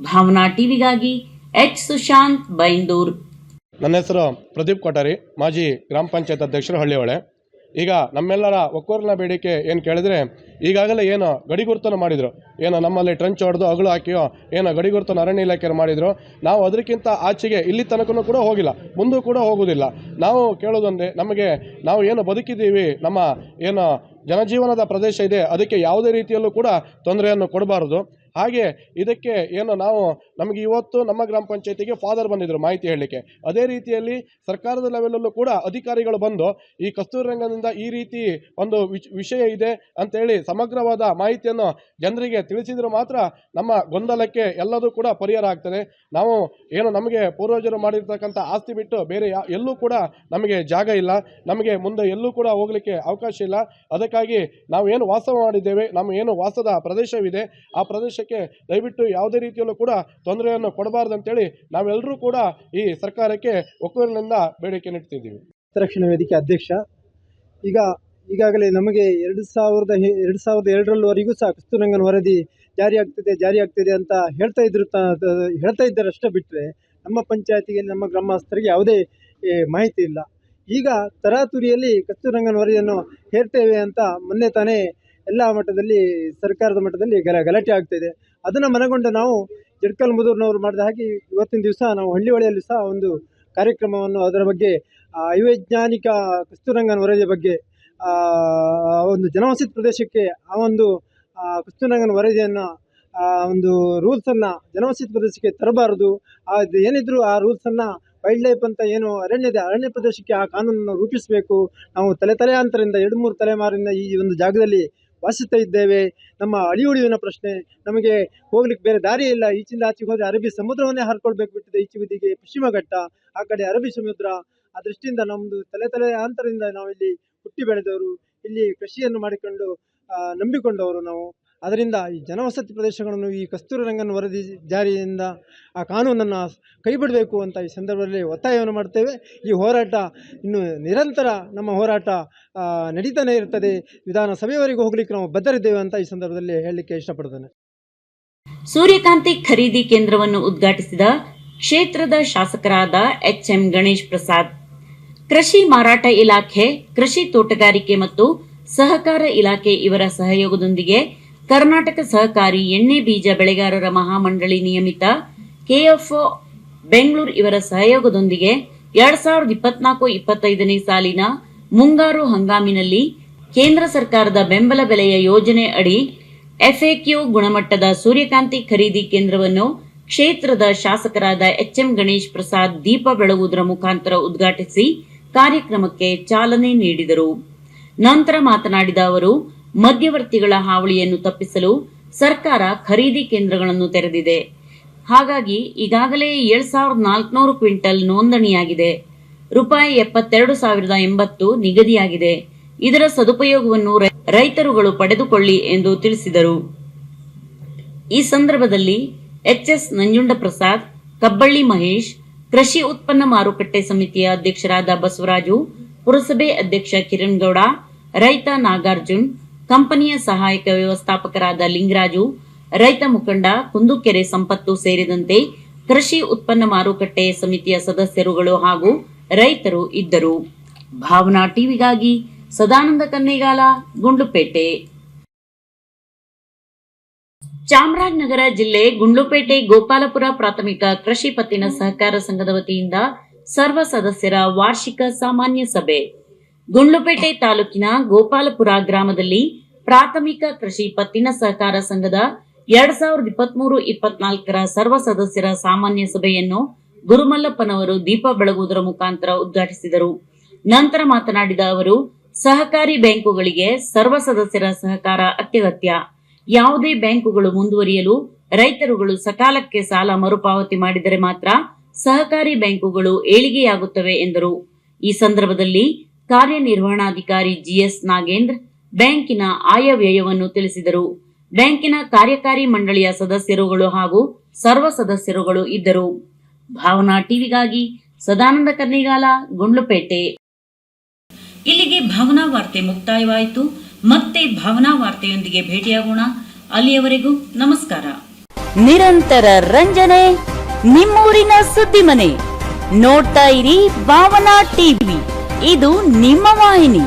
ಭಾವನಾ ಟಿವಿಗಾಗಿ ಎಚ್. ಸುಶಾಂತ್, ಬೈಂದೂರ್. ನನ್ನ ಹೆಸರು ಪ್ರದೀಪ್ ಕೊಠಾರಿ, ಮಾಜಿ ಗ್ರಾಮ ಪಂಚಾಯತ್ ಅಧ್ಯಕ್ಷರು ಹಳ್ಳಿಯೊಳೆ ಈಗ ನಮ್ಮೆಲ್ಲರ ಒಕ್ಕೂರಿನ ಬೇಡಿಕೆ ಏನು ಕೇಳಿದ್ರೆ, ಈಗಾಗಲೇ ಏನು ಗಡಿ ಗುರುತನ್ನು ಮಾಡಿದರು. ಏನೋ ನಮ್ಮಲ್ಲಿ ಟ್ರಂಚ್ ಹೊಡೆದು ಅಗಳು ಹಾಕಿಯೋ, ಏನೋ ಗಡಿ ಗುರುತನ್ನು ಅರಣ್ಯ ಇಲಾಖೆಯವರು ಮಾಡಿದರು. ನಾವು ಅದಕ್ಕಿಂತ ಆಚೆಗೆ ಇಲ್ಲಿ ತನಕನೂ ಕೂಡ ಹೋಗಿಲ್ಲ. ಮುಂದೂ ಕೂಡ ಹೋಗೋದಿಲ್ಲ. ನಾವು ಕೇಳೋದೊಂದೇ, ನಮಗೆ ನಾವು ಏನು ಬದುಕಿದ್ದೀವಿ, ನಮ್ಮ ಏನು ಜನಜೀವನದ ಪ್ರದೇಶ ಇದೆ, ಅದಕ್ಕೆ ಯಾವುದೇ ರೀತಿಯಲ್ಲೂ ಕೂಡ ತೊಂದರೆಯನ್ನು ಕೊಡಬಾರದು. ಹಾಗೆ ಇದಕ್ಕೆ ಏನು ನಾವು ನಮಗೆ ಇವತ್ತು ನಮ್ಮ ಗ್ರಾಮ ಪಂಚಾಯತಿಗೆ ಫಾದರ್ ಬಂದಿದ್ದರು ಮಾಹಿತಿ ಹೇಳಲಿಕ್ಕೆ. ಅದೇ ರೀತಿಯಲ್ಲಿ ಸರ್ಕಾರದ ಲೆವೆಲಲ್ಲೂ ಕೂಡ ಅಧಿಕಾರಿಗಳು ಬಂದು ಈ ಕಸ್ತೂರಿ ರಂಗನಿಂದ ಈ ರೀತಿ ಒಂದು ವಿಷಯ ಇದೆ ಅಂತೇಳಿ ಸಮಗ್ರವಾದ ಮಾಹಿತಿಯನ್ನು ಜನರಿಗೆ ತಿಳಿಸಿದರೆ ಮಾತ್ರ ನಮ್ಮ ಗೊಂದಲಕ್ಕೆ ಎಲ್ಲದೂ ಕೂಡ ಪರಿಹಾರ ಆಗ್ತದೆ. ನಾವು ಏನು ನಮಗೆ ಪೂರ್ವಜರು ಮಾಡಿರ್ತಕ್ಕಂಥ ಆಸ್ತಿ ಬಿಟ್ಟು ಬೇರೆ ಎಲ್ಲೂ ಕೂಡ ನಮಗೆ ಜಾಗ ಇಲ್ಲ. ನಮಗೆ ಮುಂದೆ ಎಲ್ಲೂ ಕೂಡ ಹೋಗಲಿಕ್ಕೆ ಅವಕಾಶ ಇಲ್ಲ. ಅದಕ್ಕಾಗಿ ನಾವು ಏನು ವಾಸ ಮಾಡಿದ್ದೇವೆ, ನಮ್ಮ ಏನು ವಾಸದ ಪ್ರದೇಶವಿದೆ, ಆ ಪ್ರದೇಶಕ್ಕೆ ದಯವಿಟ್ಟು ಯಾವುದೇ ರೀತಿಯಲ್ಲೂ ಕೂಡ ತೊಂದರೆಯನ್ನು ಕೊಡಬಾರ್ದು ಅಂತೇಳಿ ನಾವೆಲ್ಲರೂ ಕೂಡ ಈ ಸರ್ಕಾರಕ್ಕೆ ಒಕ್ಕೂರಿನಿಂದ ಬೇಡಿಕೆ ನೀಡ್ತಿದ್ದೀವಿ. ರಕ್ಷಣಾ ವೇದಿಕೆ ಅಧ್ಯಕ್ಷ, ಈಗ ಈಗಾಗಲೇ ನಮಗೆ ಎರಡು ಸಾವಿರದ ಎರಡು ಸಾವಿರದ ಎರಡರಲ್ಲಿವರೆಗೂ ಸಹ ಕಸ್ತೂರಂಗನ ವರದಿ ಜಾರಿ ಜಾರಿಯಾಗ್ತಿದೆ ಜಾರಿ ಆಗ್ತಿದೆ ಅಂತ ಹೇಳ್ತಾ ಇದ್ರು ಹೇಳ್ತಾ ಇದ್ದಾರಷ್ಟೇ ಬಿಟ್ಟರೆ ನಮ್ಮ ಪಂಚಾಯತಿಗೆ, ನಮ್ಮ ಗ್ರಾಮಸ್ಥರಿಗೆ ಯಾವುದೇ ಮಾಹಿತಿ ಇಲ್ಲ. ಈಗ ತರಾತುರಿಯಲ್ಲಿ ಕಸ್ತೂರಂಗನ ವರದಿಯನ್ನು ಹೇರ್ತೇವೆ ಅಂತ ಮೊನ್ನೆ ತಾನೇ ಎಲ್ಲ ಮಟ್ಟದಲ್ಲಿ ಸರ್ಕಾರದ ಮಟ್ಟದಲ್ಲಿ ಗಲ ಗಲಾಟೆ ಆಗ್ತಾಯಿದೆ ಅದನ್ನು ಮನಗೊಂಡು ನಾವು ಜಡ್ಕಲ್ ಮುದೂರ್ನವರು ಮಾಡಿದ ಹಾಗೆ ಇವತ್ತಿನ ದಿವಸ ನಾವು ಹಳ್ಳಿಹೊಳೆಯಲ್ಲಿ ಸಹ ಒಂದು ಕಾರ್ಯಕ್ರಮವನ್ನು ಅದರ ಬಗ್ಗೆ ಆ, ಅವೈಜ್ಞಾನಿಕ ಕಸ್ತೂರಂಗನ ವರದಿಯ ಬಗ್ಗೆ ಆ, ಒಂದು ಜನವಸತಿ ಪ್ರದೇಶಕ್ಕೆ ಆ ಒಂದು ಆ, ಕಸ್ತೂರಂಗನ ವರದಿಯನ್ನು ಆ ಒಂದು ರೂಲ್ಸನ್ನು ಜನವಸತಿ ಪ್ರದೇಶಕ್ಕೆ ತರಬಾರದು. ಅದು ಏನಿದ್ರು ಆ ರೂಲ್ಸನ್ನು ವೈಲ್ಡ್ ಲೈಫ್ ಅಂತ ಏನು ಅರಣ್ಯದ ಅರಣ್ಯ ಪ್ರದೇಶಕ್ಕೆ ಆ ಕಾನೂನನ್ನು ರೂಪಿಸಬೇಕು. ನಾವು ತಲೆ ತಲೆಯಾಂತರಿಂದ ಎರಡು ಮೂರು ತಲೆಮಾರಿನ ಈ ಒಂದು ಜಾಗದಲ್ಲಿ ವಾಸಿಸ್ತಾ ಇದ್ದೇವೆ. ನಮ್ಮ ಅಳಿ ಉಳಿವಿನ ಪ್ರಶ್ನೆ, ನಮಗೆ ಹೋಗ್ಲಿಕ್ಕೆ ಬೇರೆ ದಾರಿ ಇಲ್ಲ. ಈಚಿಂದ ಆಚೆಗೆ ಹೋದರೆ ಅರಬ್ಬಿ ಸಮುದ್ರವನ್ನೇ ಹರ್ಕೊಳ್ಬೇಕು ಬಿಟ್ಟಿದೆ ಈಚೆ ಬದಿಗೆ ಪಶ್ಚಿಮ ಘಟ್ಟ, ಆ ಕಡೆ ಅರಬ್ಬಿ ಸಮುದ್ರ. ಆ ದೃಷ್ಟಿಯಿಂದ ನಮ್ಮದು ತಲೆ ತಲೆಯಾಂತರದಿಂದ ನಾವಿಲ್ಲಿ ಹುಟ್ಟಿ ಬೆಳೆದವರು. ಇಲ್ಲಿ ಕೃಷಿಯನ್ನು ಮಾಡಿಕೊಂಡು ನಂಬಿಕೊಂಡವರು ನಾವು. ಅದರಿಂದ ಈ ಜನವಸತಿ ಪ್ರದೇಶಗಳನ್ನು ಈ ಕಸ್ತೂರಿ ರಂಗನ ವರದಿ ಜಾರಿಯಿಂದ ಆ ಕಾನೂನನ್ನು ಕೈಬಿಡಬೇಕು ಅಂತ ಈ ಸಂದರ್ಭದಲ್ಲಿ ಒತ್ತಾಯವನ್ನು ಮಾಡ್ತೇವೆ. ಈ ಹೋರಾಟ ಇನ್ನು ನಿರಂತರ ನಮ್ಮ ಹೋರಾಟ ನಡೀತಾನೇ ಇರ್ತದೆ. ವಿಧಾನಸಭೆಯವರೆಗೂ ಹೋಗ್ಲಿಕ್ಕೆ ನಾವು ಬದ್ಧರಿದ್ದೇವೆ ಅಂತ ಈ ಸಂದರ್ಭದಲ್ಲಿ ಹೇಳಲಿಕ್ಕೆ ಇಷ್ಟಪಡ್ತೇನೆ ಸೂರ್ಯಕಾಂತಿ ಖರೀದಿ ಕೇಂದ್ರವನ್ನು ಉದ್ಘಾಟಿಸಿದ ಕ್ಷೇತ್ರದ ಶಾಸಕರಾದ ಎಚ್ ಎಂ ಗಣೇಶ್ ಪ್ರಸಾದ್, ಕೃಷಿ ಮಾರಾಟ ಇಲಾಖೆ, ಕೃಷಿ ತೋಟಗಾರಿಕೆ ಮತ್ತು ಸಹಕಾರ ಇಲಾಖೆ ಇವರ ಸಹಯೋಗದೊಂದಿಗೆ ಕರ್ನಾಟಕ ಸಹಕಾರಿ ಎಣ್ಣೆ ಬೀಜ ಬೆಳೆಗಾರರ ಮಹಾಮಂಡಳಿ ನಿಯಮಿತ ಕೆಎಫ್ಒ ಬೆಂಗಳೂರು ಇವರ ಸಹಯೋಗದೊಂದಿಗೆ ಎರಡ್ ಸಾವಿರದ ಇಪ್ಪತ್ನಾಲ್ಕು ಇಪ್ಪತ್ತೈದನೇ ಸಾಲಿನ ಮುಂಗಾರು ಹಂಗಾಮಿನಲ್ಲಿ ಕೇಂದ್ರ ಸರ್ಕಾರದ ಬೆಂಬಲ ಬೆಲೆಯ ಯೋಜನೆ ಅಡಿ ಎಫ್ಎಕ್ಯೂ ಗುಣಮಟ್ಟದ ಸೂರ್ಯಕಾಂತಿ ಖರೀದಿ ಕೇಂದ್ರವನ್ನು ಕ್ಷೇತ್ರದ ಶಾಸಕರಾದ ಎಚ್ಎಂ ಗಣೇಶ್ ಪ್ರಸಾದ್ ದೀಪ ಬೆಳಗುವುದರ ಮುಖಾಂತರ ಉದ್ಘಾಟಿಸಿ ಕಾರ್ಯಕ್ರಮಕ್ಕೆ ಚಾಲನೆ ನೀಡಿದರು. ನಂತರ ಮಾತನಾಡಿದ ಅವರು ಮಧ್ಯವರ್ತಿಗಳ ಹಾವಳಿಯನ್ನು ತಪ್ಪಿಸಲು ಸರ್ಕಾರ ಖರೀದಿ ಕೇಂದ್ರಗಳನ್ನು ತೆರೆದಿದೆ. ಹಾಗಾಗಿ ಈಗಾಗಲೇ ಏಳ್ ಸಾವಿರದ ನಾಲ್ಕುನೂರು ಕ್ವಿಂಟಲ್ ನೋಂದಣಿಯಾಗಿದೆ. ರೂಪಾಯಿ ಎಪ್ಪತ್ತೆರಡು ಸಾವಿರದ ಎಂಬತ್ತು ನಿಗದಿಯಾಗಿದೆ. ಇದರ ಸದುಪಯೋಗವನ್ನು ರೈತರುಗಳು ಪಡೆದುಕೊಳ್ಳಿ ಎಂದು ತಿಳಿಸಿದರು. ಈ ಸಂದರ್ಭದಲ್ಲಿ ಎಚ್ಎಸ್ ನಂಜುಂಡಪ್ರಸಾದ್, ಕಬ್ಬಳ್ಳಿ ಮಹೇಶ್, ಕೃಷಿ ಉತ್ಪನ್ನ ಮಾರುಕಟ್ಟೆ ಸಮಿತಿಯ ಅಧ್ಯಕ್ಷರಾದ ಬಸವರಾಜು, ಪುರಸಭೆ ಅಧ್ಯಕ್ಷ ಕಿರಣ್ ಗೌಡ ರೈತ ನಾಗಾರ್ಜುನ್ ಕಂಪನಿಯ ಸಹಾಯಕ ವ್ಯವಸ್ಥಾಪಕರಾದ ಲಿಂಗರಾಜು, ರೈತ ಮುಖಂಡ, ಕುಂದುಕೆರೆ ಸಂಪತ್ತು ಸೇರಿದಂತೆ ಕೃಷಿ ಉತ್ಪನ್ನ ಮಾರುಕಟ್ಟೆ ಸಮಿತಿಯ ಸದಸ್ಯರುಗಳು ಹಾಗೂ ರೈತರು ಇದ್ದರು. ಭಾವನಾ ಟಿವಿಗಾಗಿ ಸದಾನಂದ ಕನ್ನೇಗಾಲ, ಗುಂಡ್ಲುಪೇಟೆ. ಚಾಮರಾಜನಗರ ಜಿಲ್ಲೆ ಗುಂಡ್ಲುಪೇಟೆ ಗೋಪಾಲಪುರ ಪ್ರಾಥಮಿಕ ಕೃಷಿ ಪತ್ತಿನ ಸಹಕಾರ ಸಂಘದ ವತಿಯಿಂದ ಸರ್ವ ಸದಸ್ಯರ ವಾರ್ಷಿಕ ಸಾಮಾನ್ಯ ಸಭೆ. ಗುಂಡ್ಲುಪೇಟೆ ತಾಲೂಕಿನ ಗೋಪಾಲಪುರ ಗ್ರಾಮದಲ್ಲಿ ಪ್ರಾಥಮಿಕ ಕೃಷಿ ಪತ್ತಿನ ಸಹಕಾರ ಸಂಘದ ಎರಡ್ ಸಾವಿರದ ಇಪ್ಪತ್ಮೂರು ಇಪ್ಪತ್ನಾಲ್ಕರ ಸರ್ವ ಸದಸ್ಯರ ಸಾಮಾನ್ಯ ಸಭೆಯನ್ನು ಗುರುಮಲ್ಲಪ್ಪನವರು ದೀಪ ಬೆಳಗುವುದರ ಮುಖಾಂತರ ಉದ್ಘಾಟಿಸಿದರು. ನಂತರ ಮಾತನಾಡಿದ ಅವರು, ಸಹಕಾರಿ ಬ್ಯಾಂಕುಗಳಿಗೆ ಸರ್ವ ಸದಸ್ಯರ ಸಹಕಾರ ಅತ್ಯಗತ್ಯ. ಯಾವುದೇ ಬ್ಯಾಂಕುಗಳು ಮುಂದುವರಿಯಲು ರೈತರುಗಳು ಸಕಾಲಕ್ಕೆ ಸಾಲ ಮರುಪಾವತಿ ಮಾಡಿದರೆ ಮಾತ್ರ ಸಹಕಾರಿ ಬ್ಯಾಂಕುಗಳು ಏಳಿಗೆಯಾಗುತ್ತವೆ ಎಂದರು. ಈ ಸಂದರ್ಭದಲ್ಲಿ ಕಾರ್ಯನಿರ್ವಹಣಾಧಿಕಾರಿ ಜಿಎಸ್ ನಾಗೇಂದ್ರ ಬ್ಯಾಂಕಿನ ಆಯವ್ಯಯವನ್ನು ತಿಳಿಸಿದರು. ಬ್ಯಾಂಕಿನ ಕಾರ್ಯಕಾರಿ ಮಂಡಳಿಯ ಸದಸ್ಯರುಗಳು ಹಾಗೂ ಸರ್ವ ಸದಸ್ಯರುಗಳು ಇದ್ದರು. ಭಾವನಾ ಟಿವಿಗಾಗಿ ಸದಾನಂದ ಕನ್ನಿಗಾಲ ಗುಂಡ್ಲುಪೇಟೆ. ಇಲ್ಲಿಗೆ ಭಾವನಾ ವಾರ್ತೆ ಮುಕ್ತಾಯವಾಯಿತು. ಮತ್ತೆ ಭಾವನಾ ವಾರ್ತೆಯೊಂದಿಗೆ ಭೇಟಿಯಾಗೋಣ. ಅಲ್ಲಿಯವರೆಗೂ ನಮಸ್ಕಾರ. ನಿರಂತರ ರಂಜನೆ, ನಿಮ್ಮೂರಿನ ಸುದ್ದಿ ಮನೆ ನೋಡ್ತಾ ಇರಿ ಭಾವನಾ ಟಿವಿ. ಇದು ನಿಮ್ಮ ವಾಹಿನಿ.